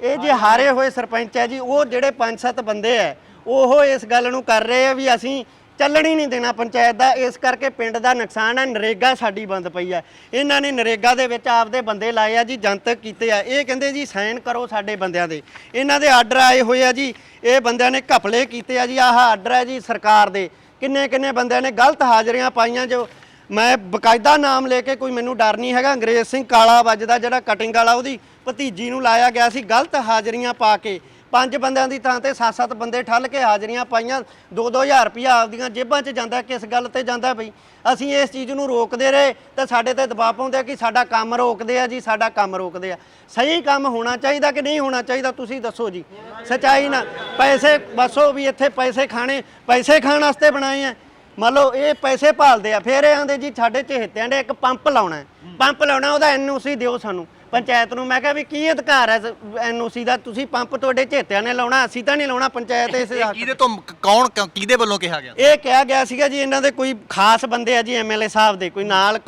ਇਹ ਜੇ ਹਾਰੇ ਹੋਏ ਸਰਪੰਚ ਹੈ ਜੀ, ਉਹ ਜਿਹੜੇ ਪੰਜ ਸੱਤ ਬੰਦੇ ਐ ਉਹ ਇਸ ਗੱਲ ਨੂੰ ਕਰ ਰਹੇ ਆ ਵੀ ਅਸੀਂ ਚੱਲਣੀ ਨਹੀਂ ਦੇਣਾ ਪੰਚਾਇਤ ਦਾ। ਇਸ ਕਰਕੇ ਪਿੰਡ ਦਾ ਨੁਕਸਾਨ ਹੈ, ਨਰੇਗਾ ਸਾਡੀ ਬੰਦ ਪਈ ਹੈ। ਇਹਨਾਂ ਨੇ ਨਰੇਗਾ ਦੇ ਵਿੱਚ ਆਪਦੇ ਬੰਦੇ ਲਾਏ ਆ ਜੀ, ਜਨਤਕ ਕੀਤੇ ਆ। ਇਹ ਕਹਿੰਦੇ ਜੀ, ਸਾਈਨ ਕਰੋ ਸਾਡੇ ਬੰਦਿਆਂ ਦੇ। ਇਹਨਾਂ ਦੇ ਆਰਡਰ ਆਏ ਹੋਏ ਆ ਜੀ, ਇਹ ਬੰਦਿਆਂ ਨੇ ਘਪਲੇ ਕੀਤੇ ਆ ਜੀ, ਆਹ ਆਰਡਰ ਹੈ ਜੀ ਸਰਕਾਰ ਦੇ। ਕਿੰਨੇ ਕਿੰਨੇ ਬੰਦਿਆਂ ਨੇ ਗਲਤ ਹਾਜ਼ਰੀਆਂ ਪਾਈਆਂ ਜੋ ਮੈਂ ਬਕਾਇਦਾ ਨਾਮ ਲੈ ਕੇ ਕੋਈ ਮੈਨੂੰ ਡਰ ਨਹੀਂ ਹੈਗਾ। ਅੰਗਰੇਜ਼ ਸਿੰਘ ਕਾਲਾ ਵੱਜਦਾ ਜਿਹੜਾ ਕਟਿੰਗ ਵਾਲਾ, ਉਹਦੀ ਭਤੀਜੀ ਨੂੰ ਲਾਇਆ ਗਿਆ ਸੀ ਗਲਤ ਹਾਜ਼ਰੀਆਂ ਪਾ ਕੇ। ਪੰਜ ਬੰਦਿਆਂ ਦੀ ਥਾਂ ਤੇ ਸੱਤ ਸੱਤ ਬੰਦੇ ਠੱਲ ਕੇ ਹਾਜ਼ਰੀਆਂ ਪਾਈਆਂ। 2-2000 ਰੁਪਇਆ ਆਪਦੀਆਂ ਜੇਬਾਂ 'ਚ ਜਾਂਦਾ, ਕਿਸ ਗੱਲ ਤੇ ਜਾਂਦਾ ਬਈ? ਅਸੀਂ ਇਸ ਚੀਜ਼ ਨੂੰ ਰੋਕਦੇ ਰਹੇ ਤਾਂ ਸਾਡੇ ਤੇ ਦਬਾਅ ਪਾਉਂਦੇ ਆ ਕਿ ਸਾਡਾ ਕੰਮ ਰੋਕਦੇ ਆ ਜੀ, ਸਾਡਾ ਕੰਮ ਰੋਕਦੇ ਆ। ਸਹੀ ਕੰਮ ਹੋਣਾ ਚਾਹੀਦਾ ਕਿ ਨਹੀਂ ਹੋਣਾ ਚਾਹੀਦਾ, ਤੁਸੀਂ ਦੱਸੋ ਜੀ। ਸਚਾਈ ਨਾ ਪੈਸੇ, ਬਸੋ ਵੀ ਇੱਥੇ ਪੈਸੇ ਖਾਣੇ, ਪੈਸੇ ਖਾਣ ਵਾਸਤੇ ਬਣਾਏ ਆ। ਮੰਨ ਲਓ ਇਹ ਪੈਸੇ ਭਾਲਦੇ ਆ, ਫਿਰ ਇਹ ਆਂਦੇ ਜੀ ਸਾਡੇ ਚਹੇਤਿਆਂ ਦੇ ਇੱਕ ਪੰਪ ਲਾਉਣਾ ਪੰਪ ਲਾਉਣਾ, ਉਹਦਾ ਐਨਓਸੀ ਦਿਓ ਸਾਨੂੰ। ਪੰਚਾਇਤ ਨੂੰ ਮੈਂ ਕਿਹਾ ਵੀ ਕੀ ਅਧਿਕਾਰ ਹੈ ਐਨਓਸੀ ਦਾ? ਤੁਸੀਂ ਪੰਪ ਤੁਹਾਡੇ ਚਹੇਤਿਆਂ ਨੇ ਲਾਉਣਾ ਅਸੀਂ ਤਾਂ ਨਹੀਂ ਲਾਉਣਾ ਪੰਚਾਇਤ ਇਸ ਇਹ ਕਿਹਦੇ ਤੋਂ। ਕੌਣ ਕਿਹਦੇ ਵੱਲੋਂ ਕਿਹਾ ਗਿਆ? ਇਹ ਕਿਹਾ ਗਿਆ ਸੀਗਾ ਜੀ ਇਹਨਾਂ ਦੇ ਕੋਈ ਖਾਸ ਬੰਦੇ ਆ ਜੀ ਐਮਐਲਏ ਸਾਹਿਬ ਦੇ ਕੋਈ ਨਾਲ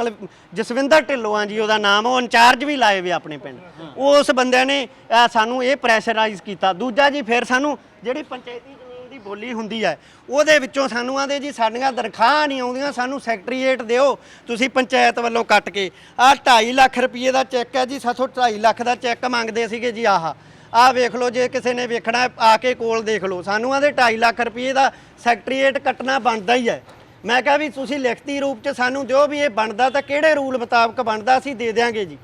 ਜਸਵਿੰਦਰ ਢਿੱਲੋਂ ਆ ਜੀ ਉਹਦਾ ਨਾਮ ਉਹ ਇੰਚਾਰਜ ਵੀ ਲਾਏ ਵੇ ਆਪਣੇ ਪਿੰਡ। ਉਸ ਬੰਦਿਆਂ ਨੇ ਸਾਨੂੰ ਇਹ ਪ੍ਰੈਸ਼ਰਾਈਜ਼ ਕੀਤਾ। ਦੂਜਾ ਜੀ ਫਿਰ ਸਾਨੂੰ ਜਿਹੜੀ ਪੰਚਾਇਤੀ ਬੋਲੀ ਹੁੰਦੀ ਹੈ। ਉਹਦੇ ਵਿੱਚੋਂ ਸਾਨੂੰ ਆਂਦੇ ਜੀ, ਸਾਡੀਆਂ ਤਨਖਾਹਾਂ ਨਹੀਂ ਆਉਂਦੀਆਂ, ਸਾਨੂੰ ਸੈਕਟਰੀਏਟ ਦਿਓ। ਤੁਸੀਂ ਪੰਚਾਇਤ ਵੱਲੋਂ ਕੱਟ ਕੇ। ਆਹ 2.5 ਲੱਖ ਰੁਪਏ ਦਾ ਚੈੱਕ ਹੈ ਜੀ, ਸਾਥੋਂ 2.5 ਲੱਖ ਦਾ ਚੈੱਕ ਮੰਗਦੇ ਸੀਗੇ ਜੀ ਆਹ। ਆਹ ਵੇਖ ਲਓ, ਜੇ ਕਿਸੇ ਨੇ ਵੇਖਣਾ ਆ ਕੇ ਕੋਲ ਦੇਖ ਲਓ। ਸਾਨੂੰ ਆਂਦੇ 2.5 ਲੱਖ ਰੁਪਏ ਦਾ ਸੈਕਟਰੀਏਟ ਕੱਟਣਾ ਬਣਦਾ ਹੀ ਹੈ। ਮੈਂ ਕਿਹਾ ਵੀ ਤੁਸੀਂ ਲਿਖਤੀ ਰੂਪ 'ਚ ਸਾਨੂੰ ਦਿਓ ਵੀ ਇਹ ਬਣਦਾ ਤਾਂ ਕਿਹੜੇ ਰੂਲ ਮੁਤਾਬਕ ਬਣਦਾ, ਅਸੀਂ ਦੇ ਦਿਆਂਗੇ ਜੀ।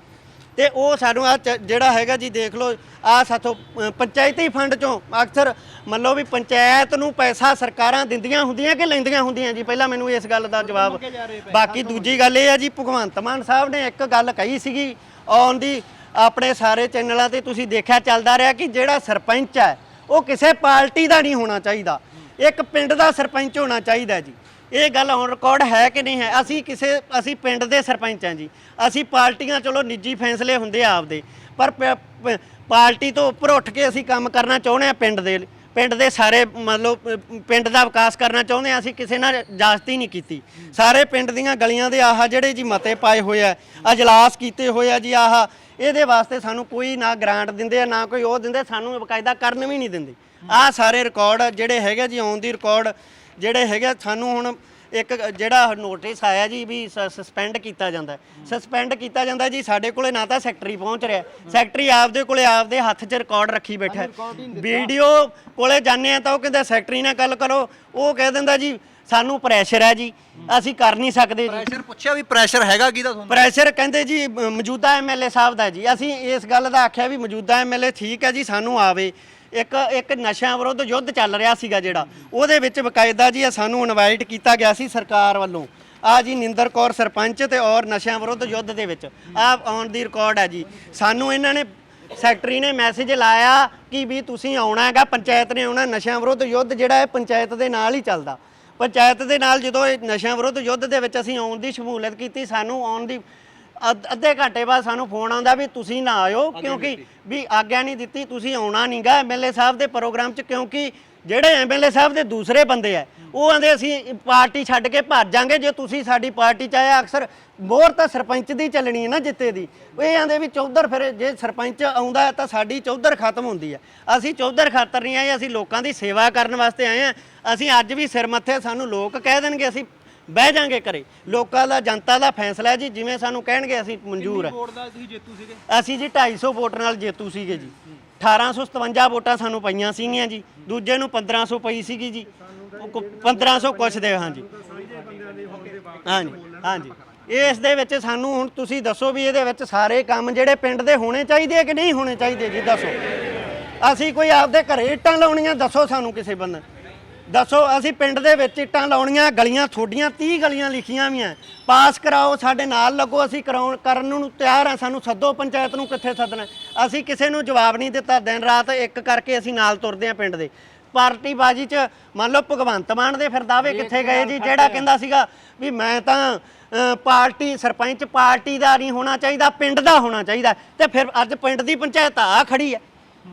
ਤੇ ਉਹ ਸਾਨੂੰ ਆ ਜਿਹੜਾ ਹੈਗਾ ਜੀ ਦੇਖ ਲਓ ਆ ਸਾਥੋਂ ਪੰਚਾਇਤੀ ਫੰਡ ਚੋਂ ਅਕਸਰ ਮੰਨ ਲਓ ਵੀ ਪੰਚਾਇਤ ਨੂੰ ਪੈਸਾ ਸਰਕਾਰਾਂ ਦਿੰਦੀਆਂ ਹੁੰਦੀਆਂ ਕਿ ਲੈਂਦੀਆਂ ਹੁੰਦੀਆਂ ਜੀ? ਪਹਿਲਾਂ ਮੈਨੂੰ ਇਸ ਗੱਲ ਦਾ ਜਵਾਬ ਬਾਕੀ ਦੂਜੀ ਗੱਲ ਇਹ ਆ ਜੀ ਭਗਵੰਤ ਮਾਨ ਸਾਹਿਬ ਨੇ ਇੱਕ ਗੱਲ ਕਹੀ ਸੀਗੀ ਔਨ ਦੀ ਆਪਣੇ ਸਾਰੇ ਚੈਨਲਾਂ ਤੇ ਤੁਸੀਂ ਦੇਖਿਆ ਚੱਲਦਾ ਰਿਹਾ ਕਿ ਜਿਹੜਾ ਸਰਪੰਚ ਹੈ ਉਹ ਕਿਸੇ ਪਾਰਟੀ ਦਾ ਨਹੀਂ ਹੋਣਾ ਚਾਹੀਦਾ। ਇੱਕ ਪਿੰਡ ਦਾ ਸਰਪੰਚ ਹੋਣਾ ਚਾਹੀਦਾ ਜੀ। ਇਹ ਗੱਲ ਹੁਣ ਰਿਕਾਰਡ ਹੈ ਕਿ ਨਹੀਂ ਹੈ? ਅਸੀਂ ਕਿਸੇ ਅਸੀਂ ਪਿੰਡ ਦੇ ਸਰਪੰਚ ਹਾਂ ਜੀ। ਅਸੀਂ ਪਾਰਟੀਆਂ ਚਲੋ ਨਿੱਜੀ ਫੈਸਲੇ ਹੁੰਦੇ ਆ ਆਪਦੇ। ਪਰ ਪ- ਪ- ਪਾਰਟੀ ਤੋਂ ਉੱਪਰ ਉੱਠ ਕੇ ਅਸੀਂ ਕੰਮ ਕਰਨਾ ਚਾਹੁੰਦੇ ਆ ਪਿੰਡ ਦੇ ਲਈ। ਪਿੰਡ ਦੇ ਸਾਰੇ ਮਤਲਬ ਅ, ਪਿੰਡ ਦਾ ਵਿਕਾਸ ਕਰਨਾ ਚਾਹੁੰਦੇ ਆ ਅਸੀਂ ਕਿਸੇ ਨਾਲ ਜਾਸਤੀ ਨਹੀਂ ਕੀਤੀ। ਸਾਰੇ ਪਿੰਡ ਦੀਆਂ ਗਲੀਆਂ ਦੇ ਆਹ ਜਿਹੜੇ ਜੀ ਮਤੇ ਪਾਏ ਹੋਏ ਆ ਅਜਲਾਸ ਕੀਤੇ ਹੋਏ ਆ ਜੀ ਆਹ ਇਹਦੇ ਵਾਸਤੇ ਸਾਨੂੰ ਕੋਈ ਨਾ ਗ੍ਰਾਂਟ ਦਿੰਦੇ ਆ ਨਾ ਕੋਈ ਉਹ ਦਿੰਦੇ ਸਾਨੂੰ ਬਕਾਇਦਾ ਕਰਨ ਵੀ ਨਹੀਂ ਦਿੰਦੇ। ਆਹ ਸਾਰੇ ਰਿਕਾਰਡ ਜਿਹੜੇ ਹੈਗੇ ਜੀ ਔਨ ਦੀ ਰਿਕਾਰਡ ਜਿਹੜੇ ਹੈਗੇ ਸਾਨੂੰ ਹੁਣ ਇੱਕ ਜਿਹੜਾ ਨੋਟਿਸ ਆਇਆ ਜੀ ਵੀ ਸਸਪੈਂਡ ਕੀਤਾ ਜਾਂਦਾ ਸਸਪੈਂਡ ਕੀਤਾ ਜਾਂਦਾ ਜੀ ਸਾਡੇ ਕੋਲੇ ਨਾ ਤਾਂ ਸੈਕਟਰੀ ਪਹੁੰਚ ਰਿਹਾ ਸੈਕਟਰੀ ਆਪਦੇ ਕੋਲੇ ਆਪਦੇ ਹੱਥ 'ਚ ਰਿਕਾਰਡ ਰੱਖੀ ਬੈਠਾ। ਵੀਡੀਓ ਕੋਲੇ ਜਾਂਦੇ ਆ ਤਾਂ ਉਹ ਕਹਿੰਦਾ ਸੈਕਟਰੀ ਨਾਲ ਗੱਲ ਕਰੋ। ਉਹ ਕਹਿ ਦਿੰਦਾ ਜੀ ਸਾਨੂੰ ਪ੍ਰੈਸ਼ਰ ਹੈ ਜੀ। ਅਸੀਂ ਕਰ ਨਹੀਂ ਸਕਦੇ ਜੀ। ਪ੍ਰੈਸ਼ਰ ਪੁੱਛਿਆ ਵੀ ਪ੍ਰੈਸ਼ਰ ਹੈਗਾ ਕਿਹਦਾ ਤੁਹਾਨੂੰ? ਪ੍ਰੈਸ਼ਰ ਕਹਿੰਦੇ ਜੀ ਮੌਜੂਦਾ ਐਮਐਲਏ ਸਾਹਿਬ ਦਾ ਜੀ। ਅਸੀਂ ਇਸ ਗੱਲ ਦਾ ਆਖਿਆ ਵੀ ਮੌਜੂਦਾ ਐਮਐਲਏ ਠੀਕ ਹੈ ਜੀ ਸਾਨੂੰ ਆਵੇ। ਇੱਕ ਇੱਕ ਨਸ਼ਿਆਂ ਵਿਰੁੱਧ ਯੁੱਧ ਚੱਲ ਰਿਹਾ ਸੀਗਾ ਜਿਹੜਾ। ਉਹਦੇ ਵਿੱਚ ਬਕਾਇਦਾ ਜੀ ਇਹ ਸਾਨੂੰ ਇਨਵਾਈਟ ਕੀਤਾ ਗਿਆ ਸੀ ਸਰਕਾਰ ਵੱਲੋਂ। ਆ ਜੀ ਨਿੰਦਰ ਕੌਰ ਸਰਪੰਚ ਤੇ ਔਰ ਨਸ਼ਿਆਂ ਵਿਰੁੱਧ ਯੁੱਧ ਦੇ ਵਿੱਚ। ਆ ਆਉਣ ਦੀ ਰਿਕਾਰਡ ਹੈ ਜੀ। ਸਾਨੂੰ ਇਹਨਾਂ ਨੇ, ਸੈਕਟਰੀ ਨੇ ਮੈਸੇਜ ਲਾਇਆ ਕਿ ਵੀ ਤੁਸੀਂ ਆਉਣਾ ਹੈਗਾ, ਪੰਚਾਇਤ ਨੇ ਆਉਣਾ, ਨਸ਼ਿਆਂ ਵਿਰੁੱਧ ਯੁੱਧ ਜਿਹੜਾ ਹੈ ਪੰਚਾਇਤ ਦੇ ਨਾਲ ਹੀ ਚੱਲਦਾ। ਪੰਚਾਇਤ ਦੇ ਨਾਲ ਜਦੋਂ ਇਹ ਨਸ਼ਿਆਂ ਵਿਰੁੱਧ ਯੁੱਧ ਦੇ ਵਿੱਚ ਅਸੀਂ ਆਉਣ ਦੀ ਸ਼ਮੂਲੀਅਤ ਕੀਤੀ, ਸਾਨੂੰ ਆਉਣ ਦੀ ਅੱਧ- ਅੱਧੇ ਘੰਟੇ ਬਾਅਦ ਸਾਨੂੰ ਫੋਨ ਆਉਂਦਾ ਵੀ ਤੁਸੀਂ ਨਾ ਆਇਓ ਕਿਉਂਕਿ ਵੀ ਆਗਿਆ ਨਹੀਂ ਦਿੱਤੀ ਤੁਸੀਂ ਆਉਣਾ ਨਹੀਂਗਾ ਐਮਐਲਏ ਸਾਹਿਬ ਦੇ ਪ੍ਰੋਗਰਾਮ 'ਚ ਕਿਉਂਕਿ ਜਿਹੜੇ ਐਮਐਲਏ ਸਾਹਿਬ ਦੇ ਦੂਸਰੇ ਬੰਦੇ ਆ ਉਹ ਆਂਦੇ ਅਸੀਂ ਪਾਰਟੀ ਛੱਡ ਕੇ ਭੱਜ ਜਾਾਂਗੇ ਜੇ ਤੁਸੀਂ ਸਾਡੀ ਪਾਰਟੀ 'ਚ ਆਇਆ ਅਕਸਰ ਮੋਹਰ ਤਾਂ ਸਰਪੰਚ ਦੀ ਚੱਲਣੀ ਹੈ ਨਾ ਜਿੱਤੇ ਦੀ। ਇਹ ਆਂਦੇ ਵੀ ਚੌਧਰ ਫਿਰ ਜੇ ਸਰਪੰਚ ਆਉਂਦਾ ਹੈ ਤਾਂ ਸਾਡੀ ਚੌਧਰ ਖਤਮ ਹੁੰਦੀ ਹੈ ਅਸੀਂ ਚੌਧਰ ਖਾਤਰ ਨਹੀਂ ਆਏ ਅਸੀਂ ਲੋਕਾਂ ਦੀ ਸੇਵਾ ਕਰਨ ਵਾਸਤੇ ਆਏ ਆ ਅਸੀਂ ਅੱਜ ਵੀ ਸਿਰ ਮੱਥੇ ਸਾਨੂੰ ਲੋਕ ਕਹਿ ਦੇਣਗੇ ਅਸੀਂ ਬਹਿ ਜਾਾਂਗੇ ਘਰੇ। ਲੋਕਾਂ ਦਾ ਜਨਤਾ ਦਾ ਫੈਸਲਾ ਹੈ ਜੀ ਜਿਵੇਂ ਸਾਨੂੰ ਕਹਿਣਗੇ ਅਸੀਂ ਮਨਜ਼ੂਰ ਹੈ। ਵੋਟ ਦਾ ਤੁਸੀਂ ਜੇਤੂ ਸੀਗੇ? ਅਸੀਂ ਜੀ 250 ਵੋਟ ਨਾਲ ਜੇਤੂ ਸੀਗੇ ਜੀ। 1857 ਵੋਟਾਂ ਸਾਨੂੰ ਪਈਆਂ ਸੀਗੀਆਂ ਜੀ। ਦੂਜੇ ਨੂੰ 1500 ਪਈ ਸੀਗੀ ਜੀ। ਉਹ ਕੁ- 1500 ਕੁਛ ਦੇ ਹਾਂਜੀ। ਹਾਂਜੀ ਹਾਂਜੀ। ਇਸ ਦੇ ਵਿੱਚ ਸਾਨੂੰ ਹੁਣ ਤੁਸੀਂ ਦੱਸੋ ਵੀ ਇਹਦੇ ਵਿੱਚ ਸਾਰੇ ਕੰਮ ਜਿਹੜੇ ਪਿੰਡ ਦੇ ਹੋਣੇ ਚਾਹੀਦੇ ਆ ਕਿ ਨਹੀਂ ਹੋਣੇ ਚਾਹੀਦੇ ਜੀ? ਦੱਸੋ। ਅਸੀਂ ਕੋਈ ਆਪਦੇ ਘਰੇ ਇੱਟਾਂ ਲਾਉਣੀਆਂ ਦੱਸੋ ਸਾਨੂੰ ਕਿਸੇ ਬੰਦੇ। ਦੱਸੋ ਅਸੀਂ ਪਿੰਡ ਦੇ ਵਿੱਚ ਇੱਟਾਂ ਲਾਉਣੀਆਂ ਗਲੀਆਂ ਥੋਡੀਆਂ 30 ਗਲੀਆਂ ਲਿਖੀਆਂ ਵੀਆਂ ਪਾਸ ਕਰਾਓ ਸਾਡੇ ਨਾਲ ਲੱਗੋ ਅਸੀਂ ਕਰਾਉਣ ਕਰਨ ਨੂੰ ਤਿਆਰ ਆ ਸਾਨੂੰ ਸੱਦੋ ਪੰਚਾਇਤ ਨੂੰ ਕਿੱਥੇ ਸੱਦਣਾ। ਅਸੀਂ ਕਿਸੇ ਨੂੰ ਜਵਾਬ ਨਹੀਂ ਦਿੱਤਾ ਦਿਨ ਰਾਤ ਇੱਕ ਕਰਕੇ ਅਸੀਂ ਨਾਲ ਤੁਰਦੇ ਆ ਪਿੰਡ ਦੇ। ਪਾਰਟੀ ਬਾਜੀ 'ਚ ਮੰਨ ਲਓ ਭਗਵੰਤ ਮਾਨ ਦੇ ਫਿਰ ਦਾਅਵੇ ਕਿੱਥੇ ਗਏ ਜੀ ਜਿਹੜਾ ਕਹਿੰਦਾ ਸੀਗਾ ਵੀ ਮੈਂ ਤਾਂ ਪਾਰਟੀ ਸਰਪੰਚ ਪਾਰਟੀ ਦਾ ਨਹੀਂ ਹੋਣਾ ਚਾਹੀਦਾ ਪਿੰਡ ਦਾ ਹੋਣਾ ਚਾਹੀਦਾ। ਤੇ ਫਿਰ ਅੱਜ ਪਿੰਡ ਦੀ ਪੰਚਾਇਤ ਆ ਖੜੀ ਹੈ।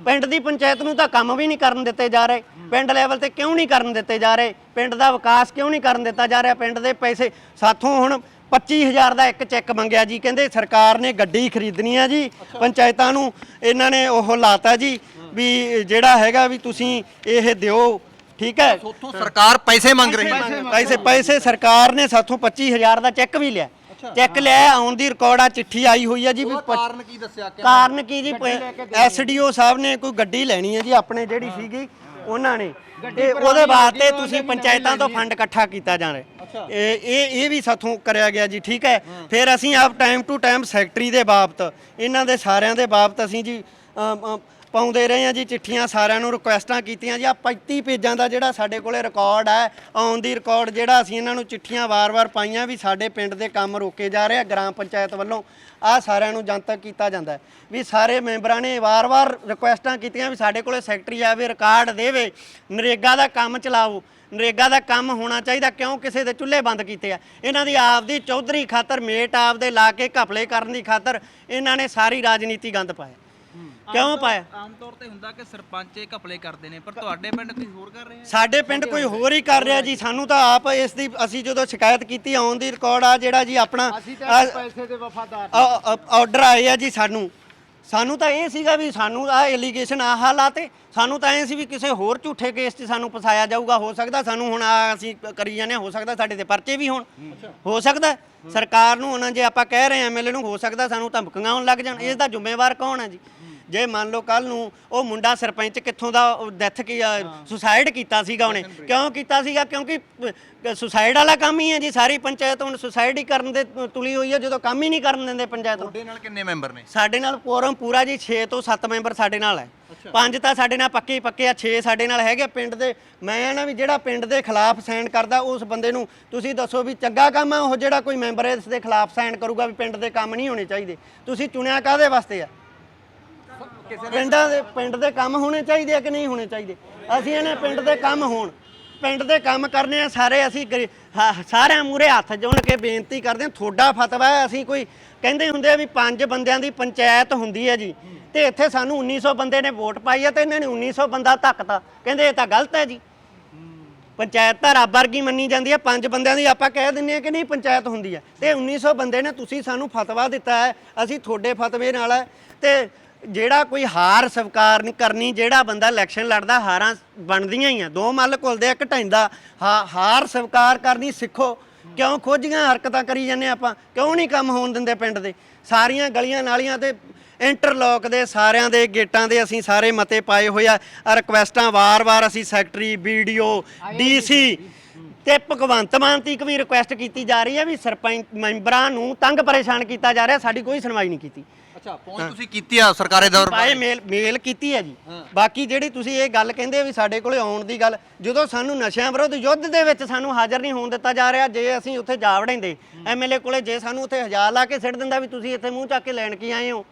ਪਿੰਡ ਦੀ ਪੰਚਾਇਤ ਨੂੰ ਤਾਂ ਕੰਮ ਵੀ ਨਹੀਂ ਕਰਨ ਦਿੱਤੇ ਜਾ ਰਹੇ। ਪਿੰਡ ਲੈਵਲ ਤੇ ਕਿਉਂ ਨਹੀਂ ਕਰਨ ਦਿੱਤੇ ਜਾ ਰਹੇ? ਪਿੰਡ ਦਾ ਵਿਕਾਸ ਕਿਉਂ ਨਹੀਂ ਕਰਨ ਦਿੱਤਾ ਜਾ ਰਿਹਾ? ਪਿੰਡ ਦੇ ਪੈਸੇ ਸਾਥੋਂ ਹੁਣ 25000 ਦਾ ਇੱਕ ਚੈੱਕ ਮੰਗਿਆ ਜੀ। ਕਹਿੰਦੇ ਸਰਕਾਰ ਨੇ ਗੱਡੀ ਖਰੀਦਣੀ ਆ ਜੀ। ਪੰਚਾਇਤਾਂ ਨੂੰ ਇਹਨਾਂ ਨੇ ਉਹ ਲਾਤਾ ਜੀ ਵੀ ਜਿਹੜਾ ਹੈਗਾ ਵੀ ਤੁਸੀਂ ਇਹ ਦਿਓ ਠੀਕ ਹੈ? ਉੱਥੋਂ ਸਰਕਾਰ ਪੈਸੇ ਮੰਗ ਰਹੀ ਹੈ। ਪੈਸੇ ਪੈਸੇ ਸਰਕਾਰ ਨੇ ਸਾਥੋਂ 25000 ਦਾ ਚੈੱਕ ਵੀ ਲਿਆ। ਚੈੱਕ ਲਿਆ ਆਉਣ ਦੀ ਰਿਕਾਰਡ ਆ ਚਿੱਠੀ ਆਈ ਹੋਈ ਆ ਜੀ ਵੀ ਪ- ਕਾਰਨ ਕੀ ਦੱਸਿਆ ਕਿ ਕਾਰਨ ਕੀ ਜੀ ਐਸਡੀਓ ਸਾਹਿਬ ਨੇ ਕੋਈ ਗੱਡੀ ਲੈਣੀ ਹੈ ਜੀ ਆਪਣੇ ਜਿਹੜੀ ਸੀਗੀ ਉਹਨਾਂ ਨੇ। ਤੇ ਉਹਦੇ ਵਾਸਤੇ ਤੁਸੀਂ ਪੰਚਾਇਤਾਂ ਤੋਂ ਫੰਡ ਇਕੱਠਾ ਕੀਤਾ ਜਾ ਰਿਹਾ ਇਹ ਇਹ ਇਹ ਵੀ ਸਾਥੋਂ ਕਰਿਆ ਗਿਆ ਜੀ ਠੀਕ ਹੈ। ਫਿਰ ਅਸੀਂ ਆਪ ਟਾਈਮ ਟੂ ਟਾਈਮ ਸੈਕਟਰੀ ਦੇ ਬਾਬਤ ਇਹਨਾਂ ਦੇ ਸਾਰਿਆਂ ਦੇ ਬਾਬਤ ਅਸੀਂ ਜੀ ਅਮ, ਅਮ, ਪਾਉਂਦੇ ਰਹੇ ਆ ਜੀ, ਚਿੱਠੀਆਂ ਸਾਰਿਆਂ ਨੂੰ ਰਿਕੁਐਸਟਾਂ ਕੀਤੀਆਂ ਜੀ। ਆ 35 ਪੇਜਾਂ ਦਾ ਜਿਹੜਾ ਸਾਡੇ ਕੋਲੇ ਰਿਕਾਰਡ ਹੈ ਔਨ ਦੀ ਰਿਕਾਰਡ ਜਿਹੜਾ ਅਸੀਂ ਇਹਨਾਂ ਨੂੰ ਚਿੱਠੀਆਂ ਵਾਰ-ਵਾਰ ਪਾਈਆਂ ਵੀ ਸਾਡੇ ਪਿੰਡ ਦੇ ਕੰਮ ਰੋਕੇ ਜਾ ਰਹੇ ਆ, ਗ੍ਰਾਮ ਪੰਚਾਇਤ ਵੱਲੋਂ। ਆ ਸਾਰਿਆਂ ਨੂੰ ਜਨਤਕ ਕੀਤਾ ਜਾਂਦਾ ਵੀ ਸਾਰੇ ਮੈਂਬਰਾਂ ਨੇ ਵਾਰ-ਵਾਰ ਰਿਕੁਐਸਟਾਂ ਕੀਤੀਆਂ ਵੀ ਸਾਡੇ ਕੋਲੇ ਸੈਕਟਰੀ ਆਵੇ ਰਿਕਾਰਡ ਦੇਵੇ। ਨਰੇਗਾ ਦਾ ਕੰਮ ਚਲਾਓ। ਨਰੇਗਾ ਦਾ ਕੰਮ ਹੋਣਾ ਚਾਹੀਦਾ ਕਿਉਂ? ਕਿਸੇ ਦੇ ਚੁੱਲ੍ਹੇ ਬੰਦ ਕੀਤੇ ਆ। ਇਹਨਾਂ ਦੀ ਆਪਦੀ ਚੌਧਰੀ ਖਾਤਰ, ਮੇਟ ਆਪਦੇ ਲਾ ਕੇ ਘਪਲੇ ਕਰਨ ਦੀ ਖਾਤਰ ਇਹਨਾਂ ਨੇ ਸਾਰੀ ਰਾਜਨੀਤੀ ਗੰਦ ਪਾਇਆ। ਕਿਉਂ ਪਾਇਆ? ਆਮ ਤੌਰ ਤੇ ਹੁੰਦਾ ਕਿ ਸਰਪੰਚ ਇਹ ਘਪਲੇ ਕਰਦੇ ਨੇ ਪਰ ਤੁਹਾਡੇ ਪਿੰਡ ਕੋਈ ਹੋਰ ਕਰ ਰਹੇ? ਸਾਡੇ ਪਿੰਡ ਕੋਈ ਹੋਰ ਹੀ ਕਰ ਰਿਹਾ ਜੀ। ਸਾਨੂੰ ਤਾਂ ਆਪ ਇਸ ਦੀ ਅਸੀਂ ਜਦੋਂ ਸ਼ਿਕਾਇਤ ਕੀਤੀ ਆਉਣ ਦੀ ਰਿਕਾਰਡ ਆ ਜਿਹੜਾ ਜੀ ਆਪਣਾ ਅਸੀਂ ਤਾਂ ਪੈਸੇ ਦੇ ਵਫਾਦਾਰ ਆਰਡਰ ਆਏ ਆ ਜੀ ਸਾਨੂੰ। ਸਾਨੂੰ ਤਾਂ ਇਹ ਸੀਗਾ ਵੀ ਸਾਨੂੰ ਆ ਐਲੀਗੇਸ਼ਨ ਆ ਹਾਲਾਤੇ ਸਾਨੂੰ ਤਾਂ ਐ ਸੀ ਵੀ ਕਿਸੇ ਹੋਰ ਝੂਠੇ ਕੇਸ 'ਚ ਸਾਨੂੰ ਫਸਾਇਆ ਜਾਊਗਾ। ਹੋ ਸਕਦਾ ਸਾਨੂੰ ਹੁਣ ਆ ਅਸੀਂ ਕਰੀ ਜਾਂਦੇ ਹਾਂ, ਹੋ ਸਕਦਾ ਸਾਡੇ ਤੇ ਪਰਚੇ ਵੀ ਹੋਣ। ਹੋ ਸਕਦਾ ਸਰਕਾਰ ਨੂੰ ਹੁਣ ਜੇ ਆਪਾਂ ਕਹਿ ਰਹੇ ਹਾਂ ਐਮਐਲਏ ਨੂੰ ਹੋ ਸਕਦਾ ਸਾਨੂੰ ਧਮਕੀਆਂ ਆਉਣ ਲੱਗ ਜਾਣ। ਇਸ ਦਾ ਜ਼ਿੰਮੇਵਾਰ ਕੌਣ ਹੈ ਜੀ? ਜੇ ਮੰਨ ਲਓ ਕੱਲ ਨੂੰ ਉਹ ਮੁੰਡਾ ਸਰਪੰਚ ਕਿੱਥੋਂ ਦਾ ਡੈਥ ਕੀ ਸੁਸਾਈਡ ਕੀਤਾ ਸੀਗਾ ਉਹਨੇ। ਕਿਉਂ ਕੀਤਾ ਸੀਗਾ? ਕਿਉਂਕਿ ਸੁਸਾਈਡ ਵਾਲਾ ਕੰਮ ਹੀ ਹੈ ਜੀ। ਸਾਰੀ ਪੰਚਾਇਤ ਹੁਣ ਸੁਸਾਈਡ ਹੀ ਕਰਨ ਦੇ ਤੁਲੀ ਹੋਈ ਹੈ। ਜਦੋਂ ਕੰਮ ਹੀ ਨਹੀਂ ਕਰਨ ਦਿੰਦੇ ਪੰਚਾਇਤ ਤੁਹਾਡੇ ਨਾਲ ਕਿੰਨੇ ਮੈਂਬਰ ਨੇ? ਸਾਡੇ ਨਾਲ ਕੋਰਮ ਪੂਰਾ ਜੀ 6 ਤੋਂ 7 ਮੈਂਬਰ ਸਾਡੇ ਨਾਲ ਹੈ। ਪੰਜ ਤਾਂ ਸਾਡੇ ਨਾਲ ਪੱਕੇ ਹੀ ਪੱਕੇ ਆ 6 ਸਾਡੇ ਨਾਲ ਹੈਗੇ ਪਿੰਡ ਦੇ। ਮੈਂ ਨਾ ਵੀ ਜਿਹੜਾ ਪਿੰਡ ਦੇ ਖਿਲਾਫ ਸਾਈਨ ਕਰਦਾ ਉਸ ਬੰਦੇ ਨੂੰ ਤੁਸੀਂ ਦੱਸੋ ਵੀ ਚੰਗਾ ਕੰਮ ਆ ਉਹ ਜਿਹੜਾ ਕੋਈ ਮੈਂਬਰ ਇਸ ਦੇ ਖਿਲਾਫ ਸਾਈਨ ਕਰੂਗਾ ਵੀ ਪਿੰਡ ਦੇ ਕੰਮ ਨਹੀਂ ਹੋਣੇ ਚਾਹੀਦੇ। ਤੁਸੀਂ ਚੁਣਿਆ ਕਾਦੇ ਵਾਸਤੇ ਆ? ਪਿੰਡਾਂ ਦੇ ਪਿੰਡ ਦੇ ਕੰਮ ਹੋਣੇ ਚਾਹੀਦੇ ਆ ਕਿ ਨਹੀਂ ਹੋਣੇ ਚਾਹੀਦੇ? ਅਸੀਂ ਇਹਨੇ ਪਿੰਡ ਦੇ ਕੰਮ ਹੋਣ। ਪਿੰਡ ਦੇ ਕੰਮ ਕਰਨੇ ਆ, ਸਾਰੇ ਅਸੀਂ ਗਰੀ- ਹਾ- ਸਾਰਿਆਂ ਮੂਰੇ ਹੱਥ ਜੋੜ ਕੇ ਬੇਨਤੀ ਕਰਦੇ ਹਾਂ ਤੁਹਾਡਾ ਫਤਵਾ ਹੈ, ਅਸੀਂ ਕੋਈ ਕਹਿੰਦੇ ਹੁੰਦੇ ਆ ਵੀ ਪੰਜ ਬੰਦਿਆਂ ਦੀ ਪੰਚਾਇਤ ਹੁੰਦੀ ਹੈ ਜੀ। ਤੇ ਇੱਥੇ ਸਾਨੂੰ 1900 ਬੰਦੇ ਨੇ ਵੋਟ ਪਾਈ ਹੈ ਤੇ ਇਹਨਾਂ ਨੇ 1900 ਬੰਦਾ ਧੱਕਤਾ। ਕਹਿੰਦੇ ਇਹ ਤਾਂ ਗਲਤ ਹੈ ਜੀ। ਪੰਚਾਇਤ ਤਾਂ ਰੱਬ ਵਰਗੀ ਮੰਨੀ ਜਾਂਦੀ ਹੈ ਪੰਜ ਬੰਦਿਆਂ ਦੀ ਆਪਾਂ ਕਹਿ ਦਿੰਨੇ ਆ ਕਿ ਨਹੀਂ ਪੰਚਾਇਤ ਹੁੰਦੀ ਹੈ ਤੇ 1900 ਬੰਦੇ ਨੇ ਤੁਸੀਂ ਸਾਨੂੰ ਫਤਵਾ ਦਿੱਤਾ ਹੈ, ਅਸੀਂ ਤੁਹਾਡੇ ਫਤਵੇ ਨਾਲ ਹੈ। ਤੇ ਜਿਹੜਾ ਕੋਈ ਹਾਰ ਸਵਕਾਰ ਨਹੀਂ ਕਰਨੀ ਜਿਹੜਾ ਬੰਦਾ ਇਲੈਕਸ਼ਨ ਲੜਦਾ ਹਾਰਾਂ ਬਣਦੀਆਂ ਹੀ ਆ। ਦੋ ਮੱਲ ਘੁਲਦੇ ਆ, ਹਾ- ਹਾਰ ਸਵਕਾਰ ਕਰਨੀ ਸਿੱਖੋ। ਕਿਉਂ ਖੋਜੀਆਂ ਹਰਕਤਾਂ ਕਰੀ ਜਾਂਦੇ ਆਪਾਂ? ਕਿਉਂ ਨਹੀਂ ਕੰਮ ਹੋਣ ਦਿੰਦੇ ਪਿੰਡ ਦੇ? ਸਾਰੀਆਂ ਗਲੀਆਂ ਨਾਲੀਆਂ ਤੇ ਇੰਟਰਲੌਕ ਦੇ ਸਾਰਿਆਂ ਦੇ ਗੇਟਾਂ ਦੇ ਅਸੀਂ ਸਾਰੇ ਮਤੇ ਪਾਏ ਹੋਏ ਆ। ਆਹ ਰਿਕੁਐਸਟਾਂ ਵਾਰ-ਵਾਰ ਅਸੀਂ ਸੈਕਟਰੀ ਵੀਡੀਓ ਡੀਸੀ ਤੇ ਭਗਵੰਤ ਮਾਨ ਤੀਕ ਵੀ ਰਿਕੁਐਸਟ ਕੀਤੀ ਜਾ ਰਹੀ ਹੈ ਵੀ ਸਰਪੰਚ ਮੈਂਬਰਾਂ ਨੂੰ ਤੰਗ ਪਰੇਸ਼ਾਨ ਕੀਤਾ ਜਾ ਰਿਹਾ ਸਾਡੀ ਕੋਈ ਸੁਣਵਾਈ ਨਹੀਂ ਕੀਤੀ। ਅੱਛਾ ਪਹੁੰਚ ਤੁਸੀਂ ਕੀਤੀ ਆ ਸਰਕਾਰੇ ਦੌਰ ਪਾਏ ਮੇਲ ਮੇਲ ਕੀਤੀ ਹੈ ਜੀ। ਬਾਕੀ ਜਿਹੜੀ ਤੁਸੀਂ ਇਹ ਗੱਲ ਕਹਿੰਦੇ ਵੀ ਸਾਡੇ ਕੋਲੇ ਆਉਣ ਦੀ ਗੱਲ ਜਦੋਂ ਸਾਨੂੰ ਨਸ਼ਿਆਂ ਵਿਰੁੱਧ ਯੁੱਧ ਦੇ ਵਿੱਚ ਸਾਨੂੰ ਹਾਜ਼ਰ ਨਹੀਂ ਹੋਣ ਦਿੱਤਾ ਜਾ ਰਿਹਾ ਜੇ ਅਸੀਂ ਉੱਥੇ ਜਾ ਵੜਾਂਦੇ ਐਮਐਲਏ ਕੋਲੇ ਜੇ ਸਾਨੂੰ ਉੱਥੇ ਹਜ਼ਾਰ ਲਾ ਕੇ ਸਿੱਟ ਦਿੰਦਾ ਵੀ ਤੁਸੀਂ ਇੱਥੇ ਮੂੰਹ ਚੱਕ ਕੇ ਲੈਣ ਕੀ ਆਏ ਹੋ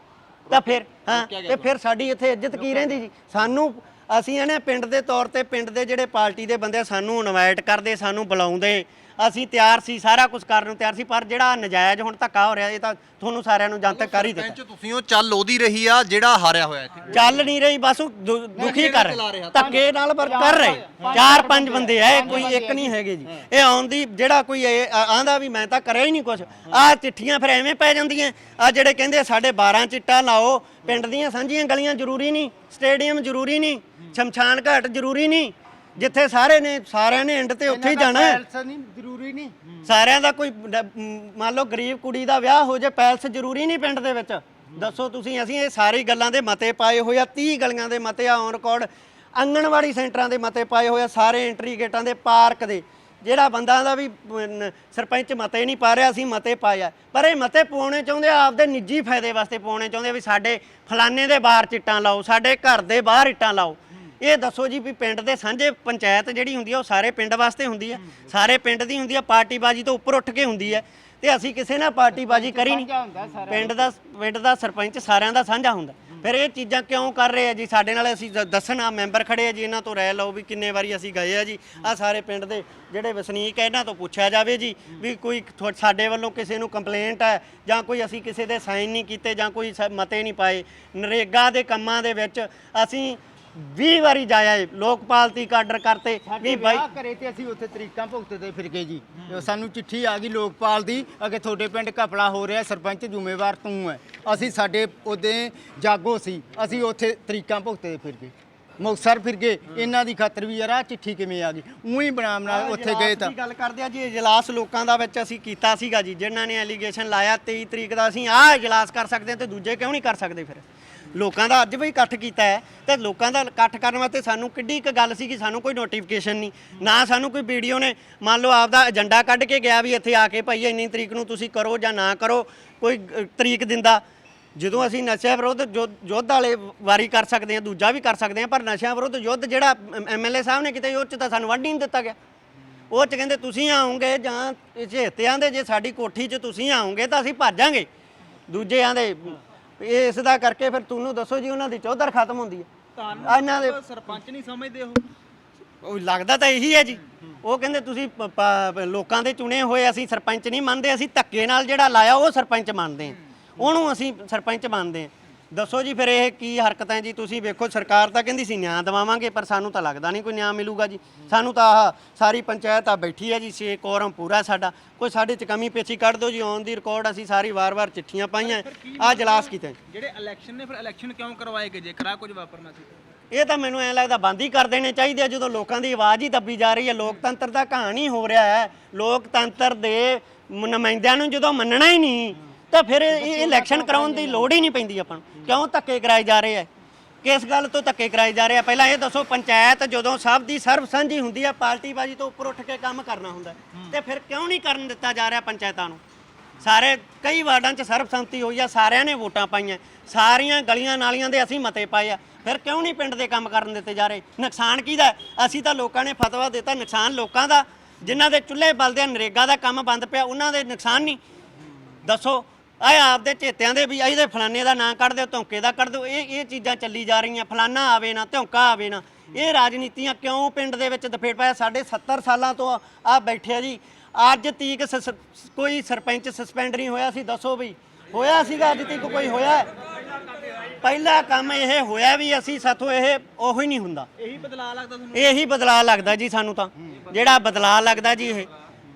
ਤਾਂ ਫਿਰ ਹਾਂ ਤੇ ਫਿਰ ਸਾਡੀ ਇੱਥੇ ਇੱਜ਼ਤ ਕੀ ਰਹਿੰਦੀ ਜੀ? ਸਾਨੂੰ ਅਸੀਂ ਇਹਨੇ ਪਿੰਡ ਦੇ ਤੌਰ ਤੇ ਪਿੰਡ ਦੇ ਜਿਹੜੇ ਪਾਰਟੀ ਦੇ ਬੰਦੇ ਸਾਨੂੰ ਇਨਵਾਈਟ ਕਰਦੇ ਸਾਨੂੰ ਬੁਲਾਉਂਦੇ ਅਸੀਂ ਤਿਆਰ ਸੀ ਸਾਰਾ ਕੁਝ ਕਰਨ ਨੂੰ ਤਿਆਰ ਸੀ ਪਰ ਜਿਹੜਾ ਨਜਾਇਜ਼ ਹੁਣ ਧੱਕਾ ਹੋ ਰਿਹਾ ਇਹ ਤਾਂ ਤੁਹਾਨੂੰ ਸਾਰਿਆਂ ਨੂੰ ਜਨਤਕ ਕਰ ਹੀ ਦਿੱਤਾ। ਸਰਪੰਚ ਤੁਸੀਂ ਉਹ ਚੱਲ ਉਹਦੀ ਰਹੀ ਆ ਜਿਹੜਾ ਹਾਰਿਆ ਹੋਇਆ ਇੱਥੇ। ਚੱਲ ਨਹੀਂ ਰਹੀ ਬਸ ਉਹ ਦੁ- ਦੁਖੀ ਕਰ ਰਹੇ। ਧੱਕੇ ਨਾਲ ਪਰ ਕਰ ਰਹੇ। ਚਾਰ ਪੰਜ ਬੰਦੇ ਐ ਕੋਈ ਇੱਕ ਨਹੀਂ ਹੈਗੇ ਜੀ। ਇਹ ਆਉਣ ਦੀ ਜਿਹੜਾ ਕੋਈ ਆਂਦਾ ਵੀ ਮੈਂ ਤਾਂ ਕਰਿਆ ਹੀ ਨਹੀਂ ਕੁਝ ਆ ਚਿੱਠੀਆਂ ਫਿਰ ਐਵੇਂ ਪੈ ਜਾਂਦੀਆਂ। ਆ ਜਿਹੜੇ ਕਹਿੰਦੇ ਸਾਡੇ 12 ਚਿੱਟਾ ਲਾਓ ਪਿੰਡ ਦੀਆਂ ਸਾਂਝੀਆਂ ਗਲੀਆਂ ਜ਼ਰੂਰੀ ਨਹੀਂ ਸਟੇਡੀਅਮ ਜ਼ਰੂਰੀ ਨਹੀਂ ਸ਼ਮਸ਼ਾਨ ਘਾਟ ਜ਼ਰੂਰੀ ਨਹੀਂ। ਜਿੱਥੇ ਸਾਰੇ ਨੇ ਸਾਰਿਆਂ ਨੇ ਐਂਡ ਤੇ ਉੱਥੇ ਹੀ ਜਾਣਾ ਹੈ। ਪੈਸਾ ਨਹੀਂ ਜ਼ਰੂਰੀ ਨਹੀਂ। ਸਾਰਿਆਂ ਦਾ ਕੋਈ ਡ- ਮ, ਮੰਨ ਲਓ ਗਰੀਬ ਕੁੜੀ ਦਾ ਵਿਆਹ ਹੋ ਜੇ ਪੈਲਸ ਜ਼ਰੂਰੀ ਨਹੀਂ ਪਿੰਡ ਦੇ ਵਿੱਚ। ਦੱਸੋ ਤੁਸੀਂ ਅਸੀਂ ਇਹ ਸਾਰੀ ਗੱਲਾਂ ਦੇ ਮਤੇ ਪਾਏ ਹੋਏ ਆ 30 ਗਲੀਆਂ ਦੇ ਮਤੇ ਆ ਔਨ ਰਿਕਾਰਡ ਆਂਗਣਵਾੜੀ ਸੈਂਟਰਾਂ ਦੇ ਮਤੇ ਪਾਏ ਹੋਏ ਆ ਸਾਰੇ ਐਂਟਰੀ ਗੇਟਾਂ ਦੇ ਪਾਰਕ ਦੇ। ਜਿਹੜਾ ਬੰਦਾ ਦਾ ਵੀ ਨ- ਸਰਪੰਚ ਮਤੇ ਨਹੀਂ ਪਾ ਰਿਹਾ ਅਸੀਂ ਮਤੇ ਪਾਇਆ ਪਰ ਇਹ ਮਤੇ ਪਾਉਣੇ ਚਾਹੁੰਦੇ ਆ ਆਪਦੇ ਨਿੱਜੀ ਫਾਇਦੇ ਵਾਸਤੇ ਪਾਉਣੇ ਚਾਹੁੰਦੇ ਆ ਵੀ ਸਾਡੇ ਫਲਾਣੇ ਦੇ ਬਾਹਰ ਚਿੱਟਾਂ ਲਾਓ ਸਾਡੇ ਘਰ ਦੇ ਬਾਹਰ ਇੱਟਾਂ ਲਾਓ। ਇਹ ਦੱਸੋ ਜੀ ਵੀ ਪਿੰਡ ਦੇ ਸਾਂਝੇ ਪੰਚਾਇਤ ਜਿਹੜੀ ਹੁੰਦੀ ਆ ਉਹ ਸਾਰੇ ਪਿੰਡ ਵਾਸਤੇ ਹੁੰਦੀ ਆ। ਸਾਰੇ ਪਿੰਡ ਦੀ ਹੁੰਦੀ ਆ ਪਾਰਟੀਬਾਜ਼ੀ ਤੋਂ ਉੱਪਰ ਉੱਠ ਕੇ ਹੁੰਦੀ ਆ। ਤੇ ਅਸੀਂ ਕਿਸੇ ਨਾਲ ਪਾਰਟੀਬਾਜ਼ੀ ਕਰੀ ਨਹੀਂ ਪਿੰਡ ਦਾ ਪਿੰਡ ਦਾ ਸਰਪੰਚ ਸਾਰਿਆਂ ਦਾ ਸਾਂਝਾ ਹੁੰਦਾ। ਫਿਰ ਇਹ ਚੀਜ਼ਾਂ ਕਿਉਂ ਕਰ ਰਹੇ ਆ ਜੀ? ਸਾਡੇ ਨਾਲ ਅਸੀਂ ਦੱਸਣ ਮੈਂਬਰ ਖੜੇ ਆ ਜੀ ਇਹਨਾਂ ਤੋਂ ਰਾਏ ਲਓ ਵੀ ਕਿੰਨੇ ਵਾਰੀ ਅਸੀਂ ਗਏ ਆ ਜੀ। ਆ ਸਾਰੇ ਪਿੰਡ ਦੇ ਜਿਹੜੇ ਵਸਨੀਕ ਆ ਇਹਨਾਂ ਤੋਂ ਪੁੱਛਿਆ ਜਾਵੇ ਜੀ ਵੀ ਕੋਈ ਸਾਡੇ ਵੱਲੋਂ ਕਿਸੇ ਨੂੰ ਕੰਪਲੇਂਟ ਹੈ ਜਾਂ ਕੋਈ ਅਸੀਂ ਕਿਸੇ ਦੇ ਸਾਈਨ ਨਹੀਂ ਕੀਤੇ ਜਾਂ ਕੋਈ ਮਤੇ ਨਹੀਂ ਪਾਏ। ਨਰੇਗਾ ਦੇ ਕੰਮਾਂ ਦੇ ਵਿੱਚ ਅਸੀਂ 20 ਵਾਰੀ ਜਾਇਆ ਏ ਲੋਕਪਾਲ ਤੀਕ ਆਰਡਰ ਕਰਤੇ। ਵੀ ਬਾਈ। ਵਿਆਹ ਕਰੇ ਤੇ ਅਸੀਂ ਉੱਥੇ ਤਰੀਕਾਂ ਭੁਗਤਦੇ ਫਿਰ ਗਏ ਜੀ। ਤੇ ਸਾਨੂੰ ਚਿੱਠੀ ਆ ਗਈ ਲੋਕਪਾਲ ਦੀ ਅਗੇ ਤੁਹਾਡੇ ਪਿੰਡ ਘਪਲਾ ਹੋ ਰਿਹਾ ਸਰਪੰਚ ਜ਼ਿੰਮੇਵਾਰ ਤੂੰ ਹੈ। ਅਸੀਂ ਸਾਡੇ ਉਹਦੇ ਜਾਗੋ ਸੀ ਅਸੀਂ ਉੱਥੇ ਤਰੀਕਾਂ ਭੁਗਤਦੇ ਫਿਰ ਗਏ ਮੁਕਤਸਰ ਫਿਰ ਗਏ ਇਹਨਾਂ ਦੀ ਖਾਤਰ ਵੀ ਯਾਰ ਆਹ ਚਿੱਠੀ ਕਿਵੇਂ ਆ ਗਈ? ਉਹੀ ਬਣਾ ਬਣਾ ਉੱਥੇ ਗਏ ਤਾਂ। ਗੱਲ ਕਰਦੇ ਆ ਜੀ ਇਜਲਾਸ ਲੋਕਾਂ ਦਾ ਵਿੱਚ ਅਸੀਂ ਕੀਤਾ ਸੀਗਾ ਜੀ। ਜਿਨ੍ਹਾਂ ਨੇ ਐਲੀਗੇਸ਼ਨ ਲਾਇਆ 23 ਤਰੀਕ ਦਾ ਅਸੀਂ ਆਹ ਇਜਲਾਸ ਕਰ ਸਕਦੇ ਹਾਂ ਤੇ ਦੂਜੇ ਕਿਉਂ ਨਹੀਂ ਕਰ ਸਕਦੇ ਫਿਰ? ਲੋਕਾਂ ਦਾ ਅੱਜ ਵੀ ਇਕੱਠ ਕੀਤਾ ਹੈ ਤੇ ਲੋਕਾਂ ਦਾ ਇਕੱਠ ਕਰਨ ਵਾਸਤੇ ਸਾਨੂੰ ਕਿੱਡੀ ਇੱਕ ਗੱਲ ਸੀ ਕਿ ਸਾਨੂੰ ਕੋਈ ਨੋਟੀਫਿਕੇਸ਼ਨ ਨਹੀਂ, ਨਾ ਸਾਨੂੰ ਕੋਈ ਵੀਡੀਓ ਨੇ, ਮੰਨ ਲਓ ਆਪਦਾ ਏਜੰਡਾ ਕੱਢ ਕੇ ਗਿਆ ਵੀ ਇੱਥੇ ਆ ਕੇ ਭਾਈ ਇੰਨੀ ਤਰੀਕ ਨੂੰ ਤੁਸੀਂ ਕਰੋ ਜਾਂ ਨਾ ਕਰੋ, ਕੋਈ ਤਰੀਕ ਦਿੰਦਾ। ਜਦੋਂ ਅਸੀਂ ਨਸ਼ਿਆਂ ਵਿਰੁੱਧ ਜੋ- ਯੁੱਧ ਵਾਲੇ ਵਾਰੀ ਕਰ ਸਕਦੇ ਹਾਂ, ਦੂਜਾ ਵੀ ਕਰ ਸਕਦੇ ਹਾਂ, ਪਰ ਨਸ਼ਿਆਂ ਵਿਰੁੱਧ ਯੁੱਧ ਜਿਹੜਾ ਐਮਐਲਏ ਸਾਹਿਬ ਨੇ ਕਿਤੇ ਉਹ ਚ ਤਾਂ ਸਾਨੂੰ ਵੰਡ ਹੀ ਨਹੀਂ ਦਿੱਤਾ ਗਿਆ। ਉਹ ਚ ਕਹਿੰਦੇ ਤੁਸੀਂ ਆਉਂਗੇ ਜਾਂ ਝੇਤਿਆਂ ਦੇ ਜੇ ਸਾਡੀ ਕੋਠੀ 'ਚ ਤੁਸੀਂ ਆਉਂਗੇ ਤਾਂ ਅਸੀਂ ਭੱਜਾਂਗੇ ਦੂਜਿਆਂ ਦੇ ਇਹ ਇਸ ਦਾ ਕਰਕੇ ਫਿਰ ਤੁਹਾਨੂੰ ਦੱਸੋ ਜੀ ਉਹਨਾਂ ਦੀ ਚੌਧਰ ਖਤਮ ਹੁੰਦੀ ਹੈ। ਤੁਹਾਨੂੰ ਇਹਨਾਂ ਦੇ ਸਰਪੰਚ ਨਹੀਂ ਸਮਝਦੇ ਉਹ। ਉਹ ਲੱਗਦਾ ਤਾਂ ਇਹੀ ਹੈ ਜੀ। ਉਹ ਕਹਿੰਦੇ ਤੁਸੀਂ ਪ- ਪ- ਲੋਕਾਂ ਦੇ ਚੁਣੇ ਹੋਏ ਅਸੀਂ ਸਰਪੰਚ ਨਹੀਂ ਮੰਨਦੇ ਅਸੀਂ ਧੱਕੇ ਨਾਲ ਜਿਹੜਾ ਲਾਇਆ ਉਹ ਸਰਪੰਚ ਮੰਨਦੇ ਹਾਂ ਉਹਨੂੰ ਅਸੀਂ ਸਰਪੰਚ ਮੰਨਦੇ ਹਾਂ ਦੱਸੋ ਜੀ ਫਿਰ ਇਹ ਕੀ ਹਰਕਤਾਂ ਜੀ? ਤੁਸੀਂ ਵੇਖੋ ਸਰਕਾਰ ਤਾਂ ਕਹਿੰਦੀ ਸੀ ਨਿਆਂ ਦਿਵਾਵਾਂਗੇ ਪਰ ਸਾਨੂੰ ਤਾਂ ਲੱਗਦਾ ਨਹੀਂ ਕੋਈ ਨਿਆਂ ਮਿਲੂਗਾ ਜੀ। ਸਾਨੂੰ ਤਾਂ ਆਹ ਸਾਰੀ ਪੰਚਾਇਤ ਆ ਬੈਠੀ ਹੈ ਜੀ ਛੇ ਕੋਰਮ ਪੂਰਾ ਸਾਡਾ। ਕੋਈ ਸਾਡੇ ਚ ਕਮੀ ਪੇਚੀ ਕੱਢ ਦਿਓ ਜੀ ਔਨ ਦੀ ਰਿਕਾਰਡ ਅਸੀਂ ਸਾਰੀ ਵਾਰ-ਵਾਰ ਚਿੱਠੀਆਂ ਪਾਈਆਂ ਆ ਜਲਾਸ ਕੀਤੇ ਜਿਹੜੇ ਇਲੈਕਸ਼ਨ ਨੇ ਫਿਰ ਇਲੈਕਸ਼ਨ ਕਿਉਂ ਕਰਵਾਏ ਗਏ? ਜੇ ਕਰਾ ਕੁਝ ਵਾਪਰਨਾ ਸੀ ਇਹ ਤਾਂ ਮੈਨੂੰ ਐ ਲੱਗਦਾ ਬੰਦ ਹੀ ਕਰ ਦੇਣੇ ਚਾਹੀਦੇ ਆ ਜਦੋਂ ਲੋਕਾਂ ਦੀ ਆਵਾਜ਼ ਹੀ ਦੱਬੀ ਜਾ ਰਹੀ ਹੈ। ਲੋਕਤੰਤਰ ਦਾ ਕਹਾਣੀ ਹੋ ਰਿਹਾ ਹੈ। ਲੋਕਤੰਤਰ ਦੇ ਨੁਮਾਇੰਦਿਆਂ ਨੂੰ ਜਦੋਂ ਮੰਨਣਾ ਹੀ ਨਹੀਂ ਤਾਂ ਫਿਰ ਇਹ ਇਲੈਕਸ਼ਨ ਕਰਾਉਣ ਦੀ ਲੋੜ ਹੀ ਨਹੀਂ ਪੈਂਦੀ ਆਪਾਂ ਨੂੰ। ਕਿਉਂ? ਧੱਕੇ ਕਰਾਏ ਜਾ ਰਹੇ ਆ। ਕਿਸ ਗੱਲ ਤੋਂ ਧੱਕੇ ਕਰਾਏ ਜਾ ਰਹੇ ਆ? ਪਹਿਲਾਂ ਇਹ ਦੱਸੋ ਪੰਚਾਇਤ ਜਦੋਂ ਸਭ ਦੀ ਸਰਬ ਸਾਂਝੀ ਹੁੰਦੀ ਆ ਪਾਰਟੀਬਾਜ਼ੀ ਤੋਂ ਉੱਪਰ ਉੱਠ ਕੇ ਕੰਮ ਕਰਨਾ ਹੁੰਦਾ। ਤੇ ਫਿਰ ਕਿਉਂ ਨਹੀਂ ਕਰਨ ਦਿੱਤਾ ਜਾ ਰਿਹਾ ਪੰਚਾਇਤਾਂ ਨੂੰ? ਸਾਰੇ ਕਈ ਵਾਰਡਾਂ 'ਚ ਸਰਬਸੰਮਤੀ ਹੋਈ ਆ ਸਾਰਿਆਂ ਨੇ ਵੋਟਾਂ ਪਾਈਆਂ। ਸਾਰੀਆਂ ਗਲੀਆਂ ਨਾਲੀਆਂ ਦੇ ਅਸੀਂ ਮਤੇ ਪਾਏ ਆ। ਫਿਰ ਕਿਉਂ ਨਹੀਂ ਪਿੰਡ ਦੇ ਕੰਮ ਕਰਨ ਦਿੱਤੇ ਜਾ ਰਹੇ? ਨੁਕਸਾਨ ਕਿਹਦਾ? ਅਸੀਂ ਤਾਂ ਲੋਕਾਂ ਨੇ ਫਤਵਾ ਦਿੱਤਾ ਨੁਕਸਾਨ ਲੋਕਾਂ ਦਾ। ਜਿਨ੍ਹਾਂ ਦੇ ਚੁੱਲ੍ਹੇ ਬਲਦੇ ਆ ਨਰੇਗਾ ਦਾ ਕੰਮ ਬੰਦ ਪਿਆ ਉਹਨਾਂ ਦੇ ਨੁਕਸਾਨ ਨਹੀਂ। ਦੱਸੋ ਆਏ ਆਪਦੇ ਚੇਤਿਆਂ ਦੇ ਵੀ ਇਹਦੇ ਫਲਾਣੇ ਦਾ ਨਾਂ ਕੱਢ ਦਿਓ ਧੌਂਕੇ ਦਾ ਕੱਢ ਦਿਓ। ਇਹ ਇਹ ਚੀਜ਼ਾਂ ਚੱਲੀ ਜਾ ਰਹੀਆਂ ਫਲਾਣਾ ਆਵੇ ਨਾ ਧੌਂਕਾ ਆਵੇ ਨਾ। ਇਹ ਰਾਜਨੀਤੀਆਂ ਕਿਉਂ ਪਿੰਡ ਦੇ ਵਿੱਚ ਦਫੇੜ ਪਾਇਆ? ਸਾਡੇ 70 ਸਾਲਾਂ ਤੋਂ ਆ ਬੈਠੇ ਆ ਜੀ। ਅੱਜ ਤੀਕ ਸ- ਸ- ਕੋਈ ਸਰਪੰਚ ਸਸਪੈਂਡ ਨਹੀਂ ਹੋਇਆ ਸੀ ਦੱਸੋ ਵੀ। ਹੋਇਆ ਸੀਗਾ ਅੱਜ ਤੀਕ ਕੋਈ ਹੋਇਆ? ਹੈ? ਪਹਿਲਾ ਕੰਮ ਇਹ ਹੋਇਆ ਵੀ ਅਸੀਂ ਸਾਥੋਂ ਇਹ ਉਹੀ ਨਹੀਂ ਹੁੰਦਾ। ਇਹੀ ਬਦਲਾਅ ਲੱਗਦਾ ਤੁਹਾਨੂੰ? ਇਹੀ ਬਦਲਾਅ ਲੱਗਦਾ ਜੀ ਸਾਨੂੰ ਤਾਂ। ਜਿਹੜਾ ਬਦਲਾਅ ਲੱਗਦਾ ਜੀ ਇਹ।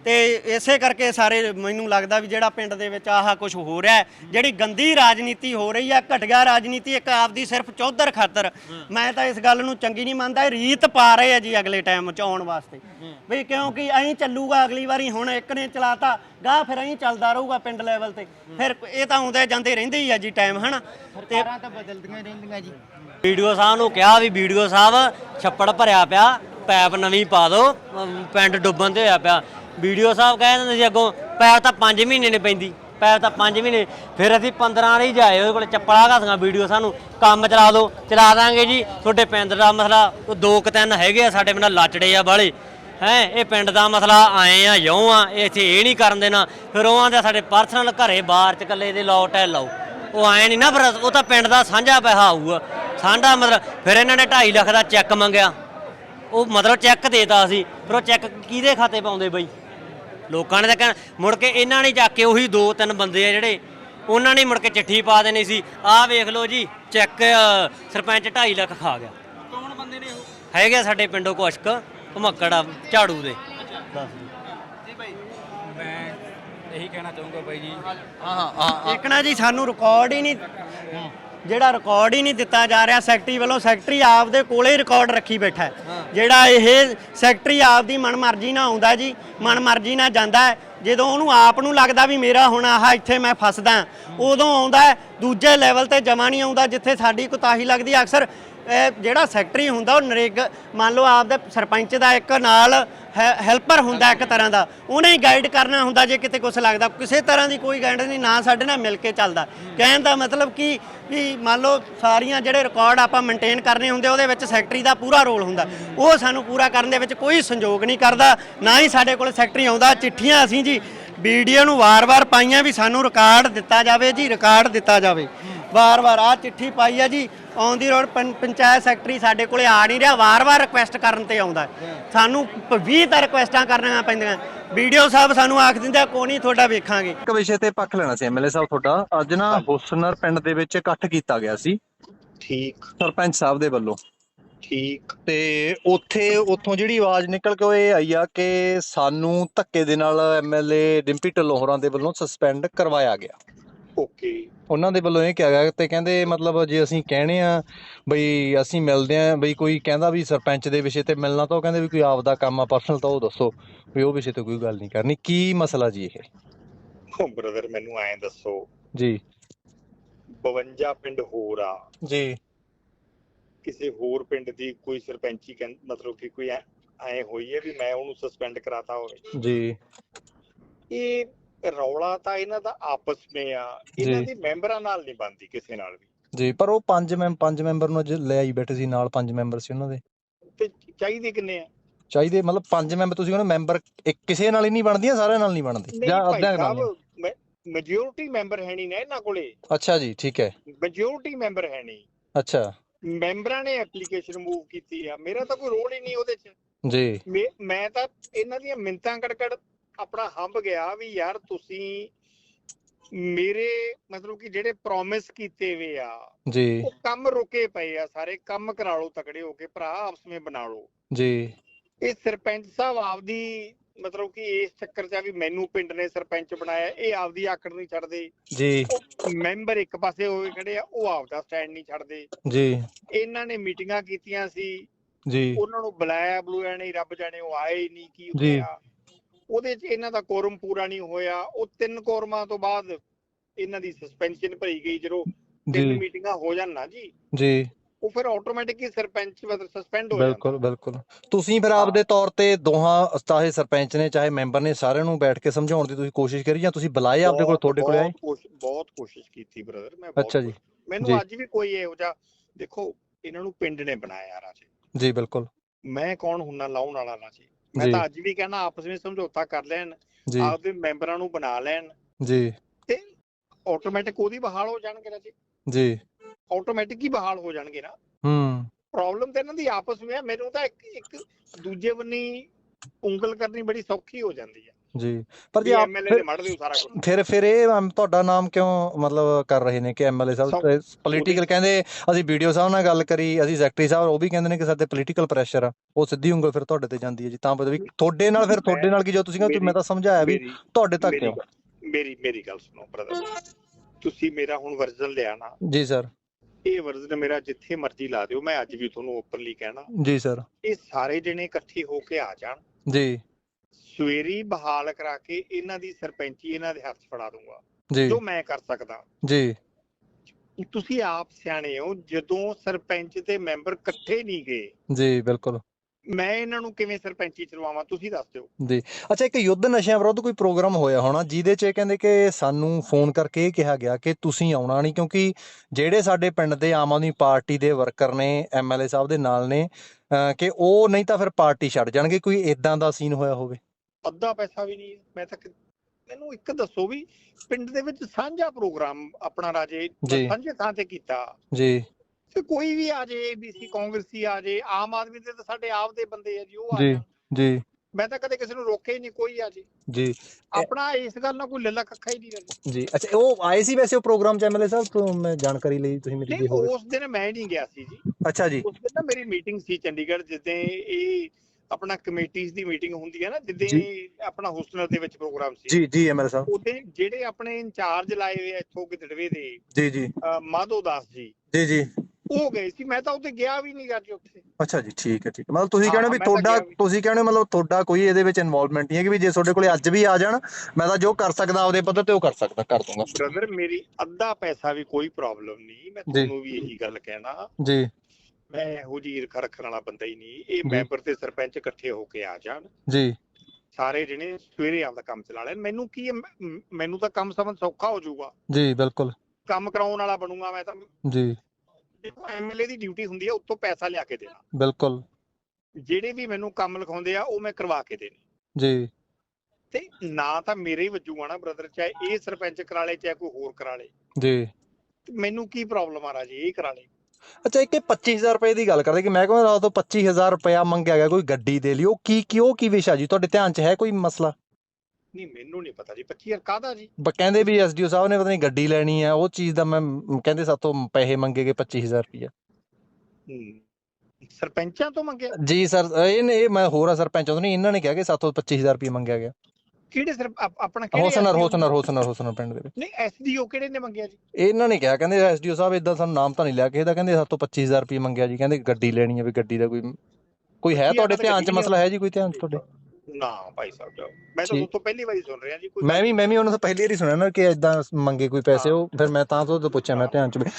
ਤੇ ਇਸੇ ਕਰਕੇ ਸਾਰੇ ਮੈਨੂੰ ਲੱਗਦਾ ਵੀ ਜਿਹੜਾ ਪਿੰਡ ਦੇ ਵਿੱਚ ਆਹ ਕੁਝ ਹੋ ਰਿਹਾ ਹੈ ਜਿਹੜੀ ਗੰਦੀ ਰਾਜਨੀਤੀ ਹੋ ਰਹੀ ਹੈ ਘਟਿਆ ਰਾਜਨੀਤੀ ਇੱਕ ਆਪਦੀ ਸਿਰਫ ਚੌਧਰ ਖਾਤਰ। ਮੈਂ ਤਾਂ ਇਸ ਗੱਲ ਨੂੰ ਚੰਗੀ ਨਹੀਂ ਮੰਨਦਾ ਇਹ ਰੀਤ ਪਾ ਰਹੇ ਆ ਜੀ ਅਗਲੇ ਟਾਈਮ ਚ ਆਉਣ ਵਾਸਤੇ। ਵੀ ਕਿਉਂਕਿ ਐਂ ਚੱਲੂਗਾ ਅਗਲੀ ਵਾਰੀ ਹੁਣ ਇੱਕ ਨੇ ਚਲਾਤਾ ਗਾਹ ਫਿਰ ਐਂ ਚੱਲਦਾ ਰਹੂਗਾ ਪਿੰਡ ਲੈਵਲ ਤੇ। ਫਿਰ ਇਹ ਤਾਂ ਆਉਂਦੇ ਜਾਂਦੇ ਰਹਿੰਦੇ ਹੀ ਆ ਜੀ ਟਾਈਮ ਹਨਾ? ਤੇ ਤਾਂ ਬਦਲਦੀਆਂ ਰਹਿੰਦੀਆਂ ਜੀ। ਵੀਡੀਓ ਸਾਹਿਬ ਨੂੰ ਕਿਹਾ ਵੀ ਵੀਡੀਓ ਸਾਹਿਬ ਛੱਪੜ ਭਰਿਆ ਪਿਆ ਪੈਪ ਨਵੀਂ ਪਾ ਦਿਓ ਪਿੰਡ ਡੁੱਬਣ ਤੇ ਹੋਇਆ ਪਿਆ। ਵੀਡੀਓ ਸਾਹਿਬ ਕਹਿ ਦਿੰਦੇ ਸੀ ਅੱਗੋਂ ਪੈਪ ਤਾਂ 5 ਮਹੀਨੇ ਨੇ ਪੈਂਦੀ ਪੈਪ ਤਾਂ 5 ਮਹੀਨੇ ਫਿਰ ਅਸੀਂ 15 ਵਾਲੀ ਜਾਏ, ਉਹਦੇ ਕੋਲ ਚੱਪਲਾਂ ਘਾਸੀਆਂ ਵੀਡੀਓ ਸਾਨੂੰ, ਕੰਮ ਚਲਾ ਦਿਓ ਚਲਾ ਦਾਂਗੇ ਜੀ। ਤੁਹਾਡੇ ਪਿੰਡ ਦਾ ਮਸਲਾ, ਉਹ ਦੋ ਕੁ ਤਿੰਨ ਹੈਗੇ ਆ ਸਾਡੇ ਬਿਨਾਂ ਲਾਚੜੇ ਆ ਬਾਲੇ ਹੈ, ਇਹ ਪਿੰਡ ਦਾ ਮਸਲਾ, ਆਏ ਆ ਜਿਉਂ ਆ, ਇਹ ਇੱਥੇ ਇਹ ਨਹੀਂ ਕਰਨ ਦੇਣਾ। ਫਿਰ ਉਹ ਆਂਦੇ ਸਾਡੇ ਪਰਸਨਲ ਘਰੇ ਬਾਹਰ ਚ ਇਕੱਲੇ ਦੇ ਲਾਓ ਟੈ ਲਾਓ। ਉਹ ਆਏ ਨਹੀਂ ਨਾ ਫਿਰ, ਉਹ ਤਾਂ ਪਿੰਡ ਦਾ ਸਾਂਝਾ ਪੈਸਾ ਆਊਗਾ। ਸਾਂਝਾ ਮਤਲਬ, ਫਿਰ ਇਹਨਾਂ ਨੇ 2.5 ਲੱਖ ਦਾ ਚੈੱਕ ਮੰਗਿਆ। ਉਹ ਮਤਲਬ ਚੈੱਕ ਦੇਤਾ ਸੀ, ਫਿਰ ਉਹ ਚੈੱਕ ਕਿਹਦੇ ਖਾਤੇ ਪਾਉਂਦੇ ਬਈ? ਲੋਕਾਂ ਨੇ ਤਾਂ ਕਹਿਣਾ ਮੁੜ ਕੇ ਇਹਨਾਂ ਨੇ ਜਾ ਕੇ ਉਹੀ ਦੋ ਤਿੰਨ ਬੰਦੇ ਆ ਜਿਹੜੇ ਉਹਨਾਂ ਨੇ ਮੁੜ ਕੇ ਚਿੱਠੀ ਪਾ ਦੇਣੀ ਸੀ ਆਹ ਵੇਖ ਲਓ ਜੀ ਚੈੱਕ ਅ, ਸਰਪੰਚ 2.5 ਲੱਖ ਖਾ ਗਿਆ। ਕੌਣ ਬੰਦੇ ਨੇ ਉਹ? ਹੈਗੇ ਆ ਸਾਡੇ ਪਿੰਡੋਂ ਕੁਛਕ ਭਮੱਕੜ ਆ ਝਾੜੂ ਦੇ। ਜੀ ਭਾਈ। ਇਹੀ ਕਹਿਣਾ ਚਾਹੂੰਗਾ ਬਾਈ ਜੀ। ਹਾਂ ਹਾਂ ਹਾਂ ਇੱਕ ਨਾ ਜੀ ਸਾਨੂੰ ਰਿਕਾਰਡ ਹੀ ਨਹੀਂ। ਜਿਹੜਾ ਰਿਕਾਰਡ ਹੀ ਨਹੀਂ ਦਿੱਤਾ ਜਾ ਰਿਹਾ ਸੈਕਟਰੀ ਵੱਲੋਂ ਸੈਕਟਰੀ ਆਪਦੇ ਕੋਲੇ ਹੀ ਰਿਕਾਰਡ ਰੱਖੀ ਬੈਠਾ ਜਿਹੜਾ ਇਹ ਸੈਕਟਰੀ ਆਪਦੀ ਮਨਮਰਜ਼ੀ ਨਾਲ ਆਉਂਦਾ ਜੀ ਮਨਮਰਜ਼ੀ ਨਾਲ ਜਾਂਦਾ ਜਦੋਂ ਉਹਨੂੰ ਆਪ ਨੂੰ ਲੱਗਦਾ ਵੀ ਮੇਰਾ ਹੁਣ ਆਹ ਇੱਥੇ ਮੈਂ ਫਸਦਾ ਉਦੋਂ ਆਉਂਦਾ ਦੂਜੇ ਲੈਵਲ ਤੇ ਜਮਾ ਨਹੀਂ ਆਉਂਦਾ ਜਿੱਥੇ ਸਾਡੀ ਕੁਤਾਹੀ ਲੱਗਦੀ। ਅਕਸਰ ਇਹ ਜਿਹੜਾ ਸੈਕਟਰੀ ਹੁੰਦਾ ਉਹ ਨਰੇਗ, ਮੰਨ ਲਓ ਆਪਦੇ ਸਰਪੰਚ ਦਾ ਇੱਕ ਨਾਲ ਹੈਲਪਰ ਹੁੰਦਾ ਇੱਕ ਤਰ੍ਹਾਂ ਦਾ, ਉਹਨੇ ਹੀ ਗਾਈਡ ਕਰਨਾ ਹੁੰਦਾ ਜੇ ਕਿਤੇ ਕੁਝ ਲੱਗਦਾ। ਕਿਸੇ ਤਰ੍ਹਾਂ ਦੀ ਕੋਈ ਗਾਈਡ ਨਹੀਂ, ਨਾ ਸਾਡੇ ਨਾਲ ਮਿਲ ਕੇ ਚੱਲਦਾ। ਕਹਿਣ ਦਾ ਮਤਲਬ ਕਿ, ਵੀ ਮੰਨ ਲਓ ਸਾਰੀਆਂ ਜਿਹੜੇ ਰਿਕਾਰਡ ਆਪਾਂ ਮੇਨਟੇਨ ਕਰਨੇ ਹੁੰਦੇ, ਉਹਦੇ ਵਿੱਚ ਸੈਕਟਰੀ ਦਾ ਪੂਰਾ ਰੋਲ ਹੁੰਦਾ। ਉਹ ਸਾਨੂੰ ਪੂਰਾ ਕਰਨ ਦੇ ਵਿੱਚ ਕੋਈ ਸੰਯੋਗ ਨਹੀਂ ਕਰਦਾ, ਨਾ ਹੀ ਸਾਡੇ ਕੋਲ ਸੈਕਟਰੀ ਆਉਂਦਾ। ਚਿੱਠੀਆਂ ਅਸੀਂ ਜੀ ਵੀਡੀਓ ਨੂੰ ਵਾਰ-ਵਾਰ ਪਾਈਆਂ ਵੀ ਸਾਨੂੰ ਰਿਕਾਰਡ ਦਿੱਤਾ ਜਾਵੇ ਜੀ ਰਿਕਾਰਡ ਦਿੱਤਾ ਜਾਵੇ। ਵਾਰ-ਵਾਰ ਆ ਚਿੱਠੀ ਪਾਈ ਆ ਜੀ on the road panchayat secretary ਸਾਡੇ ਕੋਲੇ ਆ ਨਹੀਂ ਰਿਹਾ ਵਾਰ-ਵਾਰ ਰਿਕੁਐਸਟ ਕਰਨ ਤੇ ਆਉਂਦਾ। ਸਾਨੂੰ 20 ਤਾਂ ਰਿਕੁਐਸਟਾਂ ਕਰਨੀਆਂ ਪੈਂਦੀਆਂ। ਵੀਡੀਓ ਸਾਹਿਬ ਸਾਨੂੰ ਆਖ ਦਿੰਦੇ ਕੋਈ ਨਹੀਂ ਤੁਹਾਡਾ ਵੇਖਾਂਗੇ। ਇੱਕ ਵਿਸ਼ੇ ਤੇ ਪੱਖ ਲੈਣਾ ਸੀ ਐਮਐਲਏ ਸਾਹਿਬ ਤੁਹਾਡਾ। ਅੱਜ ਨਾ ਹੁਸਨਰ ਪਿੰਡ ਦੇ ਵਿੱਚ ਇਕੱਠ ਕੀਤਾ ਗਿਆ ਸੀ। ਠੀਕ। ਸਰਪੰਚ ਸਾਹਿਬ ਦੇ ਵੱਲੋਂ। ਠੀਕ। ਤੇ ਉੱਥੇ ਉੱਥੋਂ ਜਿਹੜੀ ਆਵਾਜ਼ ਨਿਕਲ ਕੇ ਉਹ ਇਹ ਆਈ ਆ ਕਿ ਸਾਨੂੰ ਧੱਕੇ ਦੇ ਨਾਲ ਐਮਐਲਏ ਡਿੰਪੀ ਢਿੱਲੋਂ ਹੋਰਾਂ ਦੇ ਵੱਲੋਂ ਸਸਪੈਂਡ ਕਰਵਾਇਆ ਗਿਆ। ਓਕੇ ਉਹਨਾਂ ਦੇ ਵੱਲੋਂ ਇਹ ਕਿਹਾ ਗਿਆ ਤੇ ਕਹਿੰਦੇ ਮਤਲਬ ਜੇ ਅਸੀਂ ਕਹਿਣੇ ਆ ਬਈ ਅਸੀਂ ਮਿਲਦੇ ਆ ਬਈ ਕੋਈ ਕਹਿੰਦਾ ਵੀ ਸਰਪੰਚ ਦੇ ਵਿਸ਼ੇ ਤੇ ਮਿਲਣਾ ਤਾਂ ਉਹ ਕਹਿੰਦੇ ਵੀ ਕੋਈ ਆਪ ਦਾ ਕੰਮ ਆ ਪਰਸਨਲ ਤਾਂ ਉਹ ਦੱਸੋ ਵੀ ਉਹ ਵਿਸ਼ੇ ਤੇ ਕੋਈ ਗੱਲ ਨਹੀਂ ਕਰਨੀ। ਕੀ ਮਸਲਾ ਜੀ ਇਹ? <laughs> ਬ੍ਰਦਰ ਮੈਨੂੰ ਐਂ ਦੱਸੋ। ਜੀ। 52 ਪਿੰਡ ਹੋਰ ਆ। ਜੀ। ਕਿਸੇ ਹੋਰ ਪਿੰਡ ਦੀ ਕੋਈ ਸਰਪੰਚੀ ਕਹਿੰ- ਮਤਲਬ ਕਿ ਕੋਈ ਐ ਐਂ ਹੋਈ ਹੈ ਵੀ ਮੈਂ ਉਹਨੂੰ ਸਸਪੈਂਡ ਕਰਾਤਾ ਹੋਵੇ? ਜੀ। ਇਹ ਰੌਲਾ ਤਾਂ ਇਹਨਾਂ ਦਾ ਆਪਸ ਵਿੱਚ ਆ ਇਹਨਾਂ। ਦੀ ਮੈਂਬਰਾਂ ਨਾਲ ਨਹੀਂ ਬਣਦੀ ਕਿਸੇ ਨਾਲ ਵੀ। ਜੀ ਪਰ ਉਹ ਪੰਜ ਮੈਂ ਪੰਜ ਮੈਂਬਰ ਨੂੰ ਅੱਜ ਲੈ ਆਈ ਬੈਠੇ ਸੀ ਨਾਲ ਪੰਜ ਮੈਂਬਰ ਸੀ ਉਹਨਾਂ ਦੇ। ਤੇ ਚਾਹੀਦੇ ਕਿੰਨੇ ਆ? ਚਾਹੀਦੇ ਮਤਲਬ ਪੰਜ ਮੈਂਬਰ ਤੁਸੀਂ ਕਹਿੰਦੇ ਮੈਂਬਰ ਇੱਕ ਕਿਸੇ ਨਾਲ ਹੀ ਨਹੀਂ ਬਣਦੀਆਂ ਸਾਰਿਆਂ ਨਾਲ ਨਹੀਂ ਬਣਦੀ। ਜਾਂ ਅੱਧਿਆਂ ਨਾਲ ਮੈਜੋਰਿਟੀ ਮੈਂਬਰ ਹੈ ਨਹੀਂ ਨਾ ਇਹਨਾਂ ਕੋਲੇ। ਅੱਛਾ ਜੀ ਠੀਕ ਹੈ। ਮੈਜੋਰਿਟੀ ਮੈਂਬਰ ਹੈ ਨਹੀਂ। ਅੱਛਾ। ਮੈਂਬਰਾਂ ਨੇ ਐਪਲੀਕੇਸ਼ਨ ਮੂਵ ਕੀਤੀ ਆ। ਮੇਰਾ ਤਾਂ ਕੋਈ ਰੋਲ ਹੀ ਨਹੀਂ ਉਹਦੇ 'ਚ। ਜੀ। ਮੇ- ਮੈਂ ਤਾਂ ਇਹਨਾਂ ਦੀਆਂ ਮਿੰਤਾਂ ਕੜਕੜ ਆਪਣਾ ਹੰਬ ਗਿਆ ਵੀ ਯਾਰ ਤੁਸੀਂ ਮੇਰੇ ਮਤਲਬ ਕਿ ਜਿਹੜੇ ਪ੍ਰੋਮਿਸ ਕੀਤੇ ਵੇ ਆ ਜੀ। ਉਹ ਕੰਮ ਰੁਕੇ ਪਏ ਆ ਸਾਰੇ ਕੰਮ ਕਰਾ ਲਓ ਤਕੜੇ ਹੋ ਕੇ ਭਰਾ ਆਪਸ ਵਿੱਚ ਬਣਾ ਲਓ। ਜੀ। ਇਹ ਸਰਪੰਚ ਸਾਹਿਬ ਆਪਦੀ ਮਤਲਬ ਕਿ ਇਸ ਚੱਕਰ 'ਚ ਆ ਵੀ ਮੈਨੂੰ ਪਿੰਡ ਨੇ ਸਰਪੰਚ ਬਣਾਇਆ ਇਹ ਆਪਦੀ ਆਕੜ ਨਹੀਂ ਛੱਡਦੇ। ਜੀ। ਮੈਂਬਰ ਇੱਕ ਪਾਸੇ ਹੋਏ ਖੜੇ ਆ ਉਹ ਆਪਦਾ ਸਟੈਂਡ ਨਹੀਂ ਛੱਡਦੇ। ਜੀ। ਇਹਨਾਂ ਨੇ ਮੀਟਿੰਗਾਂ ਕੀਤੀਆਂ ਸੀ। ਜੀ। ਉਹਨਾਂ ਨੂੰ ਬੁਲਾਇਆ ਬਲੂਇਆ ਨਹੀਂ ਰੱਬ ਜਾਣੇ ਉਹ ਆਏ ਨਹੀਂ ਕੀ। ਹੋਇਆ। ਉਹਦੇ 'ਚ ਇਹਨਾਂ ਦਾ ਕੋਰਮ ਪੂਰਾ ਨਹੀਂ ਹੋਇਆ। ਉਹ ਤਿੰਨ ਕੋਰਮਾਂ ਤੋਂ ਬਾਅਦ ਇਹਨਾਂ ਦੀ ਸਸਪੈਂਸ਼ਨ ਭਰੀ ਗਈ ਜਦੋਂ ਤਿੰਨ ਮੀਟਿੰਗਾਂ ਹੋ ਜਾਣ ਨਾ ਜੀ। ਜੀ। ਉਹ ਫਿਰ ਆਟੋਮੈਟਿਕ ਹੀ ਸਰਪੰਚ ਮਤਲਬ ਸਸਪੈਂਡ ਹੋ ਜਾਂਦਾ। ਬਿਲਕੁਲ ਬਿਲਕੁਲ। ਤੁਸੀਂ ਫਿਰ ਆਪਦੇ ਤੌਰ ਤੇ ਦੋਹਾਂ ਚਾਹੇ ਸਰਪੰਚ ਨੇ ਚਾਹੇ ਮੈਂਬਰ ਨੇ ਸਾਰਿਆਂ ਨੂੰ ਬੈਠ ਕੇ ਸਮਝਾਉਣ ਦੀ ਤੁਸੀਂ ਕੋਸ਼ਿਸ਼ ਕਰੀ ਜਾਂ ਤੁਸੀਂ ਬੁਲਾਏ ਆਪਦੇ ਕੋਲ ਤੁਹਾਡੇ ਕੋਲ ਆਏ? ਬਹੁਤ ਕੋਸ਼ਿਸ਼ ਕੀਤੀ ਬ੍ਰਦਰ ਮੈਂ ਬਹੁਤ ਅੱਛਾ ਜੀ, ਮੈਨੂੰ। ਅੱਜ ਵੀ ਕੋਈ ਇਹੋ ਜਿਹਾ ਦੇਖੋ ਇਹਨਾਂ ਨੂੰ ਪਿੰਡ ਨੇ ਬਣਾਇਆ ਰਾਜੇ। ਜੀ ਬਿਲਕੁਲ। ਮੈਂ ਕੌਣ ਹੁੰਨਾ ਲਾਉਣ ਵਾਲਾ ਨਾ ਜੀ ਮੈਂ ਜੀ। ਤਾਂ ਅੱਜ ਵੀ ਕਹਿਣਾ ਆਪਸ ਵਿੱਚ ਸਮਝੌਤਾ ਕਰ ਲੈਣ ਜੀ। ਆਪਦੇ ਮੈਂਬਰਾਂ ਨੂੰ ਬਣਾ ਲੈਣ। ਜੀ। ਤੇ ਆਟੋਮੈਟਿਕ ਉਹਦੀ ਬਹਾਲ ਹੋ ਜਾਣਗੇ ਰਾਜੇ ਜੀ। ਆਟੋਮੈਟਿਕ ਹੀ ਬਹਾਲ ਹੋ ਜਾਣਗੇ ਨਾ। ਹੂੰ। ਪ੍ਰੋਬਲਮ ਤਾਂ ਇਹਨਾਂ ਦੀ ਆਪਸ ਵਿੱਚ ਹੈ ਮੈਨੂੰ ਤਾਂ ਇੱਕ ਇੱਕ ਦੂਜੇ ਬੰਨੀ ਉਂਗਲ ਕਰਨੀ ਬੜੀ ਸੌਖੀ ਹੋ ਜਾਂਦੀ ਹੈ ਜੀ। ਪਰ ਜੀ ਆਪ ਐਮਐਲਏ ਦੇ ਮੜ ਦਿਓ ਸਾਰਾ ਕੁਝ ਫਿਰ ਫਿਰ ਇਹ ਅਮ, ਤੁਹਾਡਾ ਨਾਮ ਕਿਉਂ ਮਤਲਬ ਕਰ ਰਹੇ ਨੇ ਕਿ ਐਮਐਲਏ ਸਾਹਿਬ? ਸਭ- ਪੋਲੀਟੀਕਲ ਕਹਿੰਦੇ ਅਸੀਂ ਵੀਡੀਓ ਸਾਹਿਬ ਨਾਲ ਗੱਲ ਕਰੀ ਅਸੀਂ ਸੈਕਟਰੀ ਸਾਹਿਬ ਉਹ ਵੀ ਕਹਿੰਦੇ ਨੇ ਕਿ ਸਾਡੇ ਪੋਲੀਟੀਕਲ ਪ੍ਰੈਸ਼ਰ ਆ। ਉਹ ਸਿੱਧੀ ਉਂਗਲ ਫਿਰ ਤੁਹਾਡੇ ਤੇ ਜਾਂਦੀ ਹੈ ਜੀ। ਤਾਂ ਪਤਾ ਵੀ ਤੁਹਾਡੇ ਨਾਲ ਫਿਰ ਤੁਹਾਡੇ ਨਾਲ ਕੀ ਜੋ ਤੁਸੀਂ ਕਹਿੰਦੇ ਮੈਂ ਤਾਂ ਸਮਝਾਇਆ ਵੀ ਮੇਰੀ ਤੁਹਾਡੇ ਤੱਕ ਮੇਰੀ ਕਿਉਂ? ਗੱਲ- ਮੇਰੀ ਮੇਰੀ ਗੱਲ ਸੁਣੋ ਬ੍ਰਦਰ ਤੁਸੀਂ ਮੇਰਾ ਹੁਣ ਵਰਜ਼ਨ ਲਿਆ ਨਾ। ਜੀ ਸਰ ਇਹ ਵਰਜ਼ਨ ਮੇਰਾ ਜਿੱਥੇ ਮਰਜ਼ੀ ਲਾ ਦਿਓ। ਮੈਂ ਅੱਜ ਵੀ ਤੁਹਾਨੂੰ ਓਪਨਲੀ ਕਹਿਣਾ। ਜੀ ਸਰ ਇਹ ਸਾਰੇ ਜਣੇ ਇਕੱਠੇ ਹੋ ਕੇ ਆ ਜਾਣ। ਜੀ। ਸਵੇਰੀ ਬਹਾਲ ਕਰਾ ਕੇ ਇਹਨਾਂ ਦੀ ਸਰਪੰਚੀ ਇਹਨਾਂ ਦੇ ਹੱਥ ਫੜਾ ਦੂੰਗਾ। ਜੀ। ਜੋ ਮੈਂ ਕਰ ਸਕਦਾ। ਜੀ। ਤੁਸੀਂ ਆਪ ਸਿਆਣੇ ਹੋ ਜਦੋਂ ਸਰਪੰਚ ਤੇ ਮੈਂਬਰ ਇਕੱਠੇ ਨਹੀਂ ਗਏ। ਜੀ ਬਿਲਕੁਲ। ਮੈਂ ਇਹਨਾਂ ਨੂੰ ਕਿਵੇਂ ਸਰਪੰਚੀ ਚਲਵਾਵਾਂ ਤੁਸੀਂ ਦੱਸ ਦਿਓ। ਜੀ। ਅੱਛਾ ਇੱਕ ਯੁੱਧ ਨਸ਼ਿਆਂ ਵਿਰੁੱਧ ਕੋਈ ਪ੍ਰੋਗਰਾਮ ਹੋਇਆ ਹੋਣਾ ਜਿਹਦੇ 'ਚ ਇਹ ਕਹਿੰਦੇ ਕਿ ਸਾਨੂੰ ਫੋਨ ਕਰਕੇ ਇਹ ਕਿਹਾ ਗਿਆ ਕਿ ਤੁਸੀਂ ਆਉਣਾ ਨਹੀਂ ਕਿਉਂਕਿ ਜਿਹੜੇ ਸਾਡੇ ਪਿੰਡ ਦੇ ਆਮ ਆਦਮੀ ਪਾਰਟੀ ਦੇ ਵਰਕਰ ਨੇ ਐਮਐਲਏ ਸਾਹਿਬ ਦੇ ਨਾਲ ਨੇ ਅਹ ਕਿ ਉਹ ਨਹੀਂ ਤਾਂ ਫਿਰ ਪਾਰਟੀ ਛੱਡ ਜਾਣਗੇ ਕੋਈ ਇਦਾਂ ਦਾ ਸੀਨ ਹੋਇਆ ਹੋਵੇ। ਅੱਧਾ ਪੈਸਾ ਵੀ ਨਹੀਂ। ਮੈਂ ਤਾਂ ਮੈਨੂੰ ਇੱਕ ਦੱਸੋ ਵੀ ਪਿੰਡ ਦੇ ਵਿੱਚ ਸਾਂਝਾ ਪ੍ਰੋਗਰਾਮ ਆਪਣਾ ਰਾਜੇ। ਸਾਂਝੇ ਥਾਂ ਤੇ ਕੀਤਾ। ਜੀ। ਤੇ ਕੋਈ ਵੀ ਆ ਜੇ ਏਬੀਸੀ ਕਾਂਗਰਸੀ ਆ ਜੇ ਆਮ ਆਦਮੀ ਦੇ ਤਾਂ ਸਾਡੇ ਆਪ ਦੇ ਬੰਦੇ ਆ ਜੀ ਉਹ ਆ ਜੀ। ਜੀ। ਮੈਂ ਤਾਂ ਕਦੇ ਕਿਸੇ ਨੂੰ ਰੋਕਿਆ ਹੀ ਨਹੀਂ ਕੋਈ ਆ ਜੇ। ਜੀ। ਆਪਣਾ ਇਸ ਗੱਲ ਨਾਲ ਕੋਈ ਲੱਲਾ ਕੱਖਾ ਹੀ ਨਹੀਂ ਰਹਿੰਦਾ। ਜੀ ਅੱਛਾ ਉਹ ਆਏ ਸੀ ਵੈਸੇ ਉਹ ਪ੍ਰੋਗਰਾਮ ਚ ਐਮਐਲਏ ਸਾਹਿਬ? ਤੋਂ ਮੈਂ ਜਾਣਕਾਰੀ ਲਈ ਤੁਸੀਂ ਮੇਰੀ ਦੀ ਹੋਵੇ। ਉਸ ਦਿਨ ਮੈਂ ਨਹੀਂ ਗਿਆ ਸੀ ਜੀ। ਅੱਛਾ ਜੀ। ਉਸ ਦਿਨ ਨਾ ਮੇਰੀ ਮੀਟਿੰਗ ਸੀ ਚੰਡੀਗੜ੍ਹ ਜਿੱਦਾਂ ਇਹ ਆਪਣਾ ਕਮੇਟੀਆਂ ਦੀ ਮੀਟਿੰਗ ਹੁੰਦੀ ਹੈ ਨਾ ਜਿੱਦਾਂ। ਆਪਣਾ ਹੋਸਟਲ ਦੇ ਵਿੱਚ ਪ੍ਰੋਗਰਾਮ ਸੀ। ਜੀ ਜੀ ਐਮਐਲਏ ਸਾਹਿਬ। ਉਹਦੇ ਜਿਹੜੇ ਆਪਣੇ ਇੰਚਾਰਜ ਲਾਏ ਹੋਏ ਇੱਥੋਂ ਗਿੱਦੜਵੇ ਦੇ ਜੀ ਜੀ। ਮਾਧੋ ਦਾਸ ਜੀ। ਜੀ ਜੀ। ਉਹ ਗਏ ਸੀ ਮੈਂ ਤਾਂ ਉੱਥੇ ਗਿਆ ਵੀ ਨਹੀਂ ਅੱਜ ਉੱਥੇ। ਅੱਛਾ ਜੀ ਠੀਕ ਹੈ ਠੀਕ ਹੈ। ਮਤਲਬ ਤੁਸੀਂ ਕਹਿੰਦੇ ਵੀ ਤੁਹਾਡਾ। ਤੁਸੀਂ ਕਹਿੰਦੇ ਮਤਲਬ ਤੁਹਾਡਾ ਕੋਈ ਇਹਦੇ ਵਿੱਚ ਇਨਵੋਲਵਮੈਂਟ ਨਹੀਂ ਹੈ ਕਿ ਵੀ ਜੇ ਤੁਹਾਡੇ ਕੋਲੇ ਅੱਜ ਵੀ ਆ ਜਾਣ ਮੈਂ ਤਾਂ ਜੋ ਕਰ ਸਕਦਾ ਆਪਦੇ ਪੱਧਰ ਤੇ ਉਹ ਕਰ ਸਕਦਾ ਕਰ ਦੂੰਗਾ। ਬ੍ਰਦਰ ਮੇਰੀ ਅੱਧਾ ਪੈਸਾ ਵੀ ਕੋਈ ਪ੍ਰੋਬਲਮ ਨਹੀਂ ਮੈਂ। ਤੁਹਾਨੂੰ ਵੀ ਇਹੀ ਗੱਲ ਕਹਿਣਾ। ਜੀ। ਮੈਂ ਇਹੋ ਜਿਹੀ ਈਰਖਾ ਰੱਖਣ ਵਾਲਾ ਬੰਦਾ ਹੀ ਨਹੀਂ। ਇਹ ਜੀ। ਮੈਂਬਰ ਤੇ ਸਰਪੰਚ ਇਕੱਠੇ ਹੋ ਕੇ ਆ ਜਾਣ। ਜੀ। ਸਾਰੇ ਜਣੇ ਸਵੇਰੇ ਆਪਦਾ ਕੰਮ ਚਲਾ ਲੈਣ। ਮੈਨੂੰ ਕੀ ਮੈਨੂੰ ਤਾਂ ਕੰਮ ਸਮਝ ਸੌਖਾ ਹੋ ਜਾਊਗਾ। ਜੀ ਬਿਲਕੁਲ। ਕੰਮ ਕਰਾਉਣ ਵਾਲਾ ਬਣੂਗਾ ਮੈਂ ਤਾਂ। ਜੀ। ਦੇਖੋ ਐਮਐਲਏ ਦੀ ਡਿਊਟੀ ਹੁੰਦੀ ਹੈ ਉੱਤੋਂ ਪੈਸਾ ਲਿਆ ਕੇ ਦੇਣਾ। ਬਿਲਕੁਲ। ਜਿਹੜੇ ਵੀ ਮੈਨੂੰ ਕੰਮ ਲਿਖਾਉਂਦੇ ਆ ਉਹ ਮੈਂ ਕਰਵਾ ਕੇ ਦੇਣੇ। ਜੀ। ਤੇ ਨਾ ਤਾਂ ਮੇਰੇ ਵੱਜੂਗਾ ਨਾ ਬ੍ਰਦਰ ਚਾਹੇ ਇਹ ਸਰਪੰਚ ਕਰਾ ਲੇ ਚਾਹੇ ਕੋਈ ਹੋਰ ਕਰਾ ਲੇ। ਜੀ। ਮੈਨੂੰ ਕੀ ਪ੍ਰੋਬਲਮ ਆ ਰਾਜੀ ਇਹ ਕਰਾ ਲੇ। ਅੱਛਾ ਇੱਕ ਇਹ 25000 ਰੁਪਏ ਦੀ ਗੱਲ ਕਰਦੇ ਕਿ ਮੈਂ ਕਹਿੰਦਾ ਰਾਤ ਤੋਂ 25000 ਰੁਪਇਆ ਮੰਗਿਆ ਗਿਆ ਕੋਈ ਗੱਡੀ ਦੇ ਲਈ ਉਹ ਕੀ ਕੀ ਉਹ ਕੀ ਵਿਸ਼ਾ ਜੀ? ਤੁਹਾਡੇ ਧਿਆਨ 'ਚ ਹੈ ਕੋਈ ਮਸਲਾ? ਨਹੀਂ ਮੈਨੂੰ ਨਹੀਂ ਪਤਾ ਜੀ। 25000 ਕਾਹਦਾ ਜੀ? ਬ- ਕਹਿੰਦੇ ਵੀ ਐਸਡੀਓ ਸਾਹਿਬ ਨੇ ਪਤਾ ਨਹੀਂ ਗੱਡੀ ਲੈਣੀ ਹੈ ਉਹ ਚੀਜ਼ ਦਾ ਮੈਂ ਕਹਿੰਦੇ ਸਾਤੋਂ ਪੈਸੇ ਮੰਗੇ ਗਏ 25000 ਰੁਪਇਆ। ਸਰਪੰਚਾਂ ਤੋਂ ਮੰਗਿਆ? ਜੀ ਸਰ ਇਹ ਇਹ ਮੈਂ ਹੋਰ ਆ ਸਰਪੰਚ ਤੋਂ ਨਹੀਂ ਇਹਨਾਂ ਨੇ ਕਿਹਾ ਕਿ ਸਾਤੋਂ 25000 ਰੁਪਇਆ ਮੰਗਿਆ ਗਿਆ। ਕਿਹੜੇ ਸਰ ਆਪ- ਆਪਣਾ ਕਿਹੜੇ ਹੋਸਨਰ SDO ਹੋਸਨਰ ਹੋਸਨਰ ਹੋਸਨਰ ਪਿੰਡ ਦੇ ਵਿੱਚ। ਨਹੀਂ ਐਸਡੀਓ ਕਿਹੜੇ ਨੇ ਮੰਗਿਆ ਜੀ? ਇਹਨਾਂ ਨੇ ਕਿਹਾ ਕਹਿੰਦੇ ਐਸਡੀਓ ਸਾਹਿਬ ਇਦਾਂ ਸਾਨੂੰ ਨਾਮ ਤਾਂ ਨਹੀਂ ਲਿਆ ਕਿਸੇ ਦਾ ਕਹਿੰਦੇ ਸਾਤੋਂ 25000 ਰੁਪਇਆ ਮੰਗਿਆ ਜੀ ਕਹਿੰਦੇ ਗੱਡੀ ਲੈਣੀ ਹੈ ਵੀ ਗੱਡੀ ਦਾ ਕੋਈ ਕੋਈ ਹੈ ਤੁਹਾਡੇ ਧਿਆਨ 'ਚ ਮਸਲਾ ਹੈ ਜੀ ਕੋਈ ਧਿਆਨ 'ਚ ਤੁਹਾਡੇ? ਨਾ ਭਾਈ ਸਾਹਿਬ ਮੈਂ ਤਾਂ ਠੀਕ। ਤੋਂ ਪਹਿਲੀ ਵਾਰੀ ਸੁਣ ਰਿਹਾ ਜੀ ਕੋਈ ਮੈਂ ਵੀ ਮੈਂ ਵੀ ਉਹਨਾਂ ਤੋਂ ਪਹਿਲੀ ਵਾਰੀ ਸੁਣਿਆ ਨਾ ਕਿ ਇਦਾਂ ਮੰਗੇ ਕੋਈ ਪੈਸੇ ਉਹ ਫਿਰ ਮੈਂ ਤਾਂ ਤੋਂ ਪੁੱਛਿਆ ਮੈਂ ਧਿਆਨ 'ਚ ਵੀ-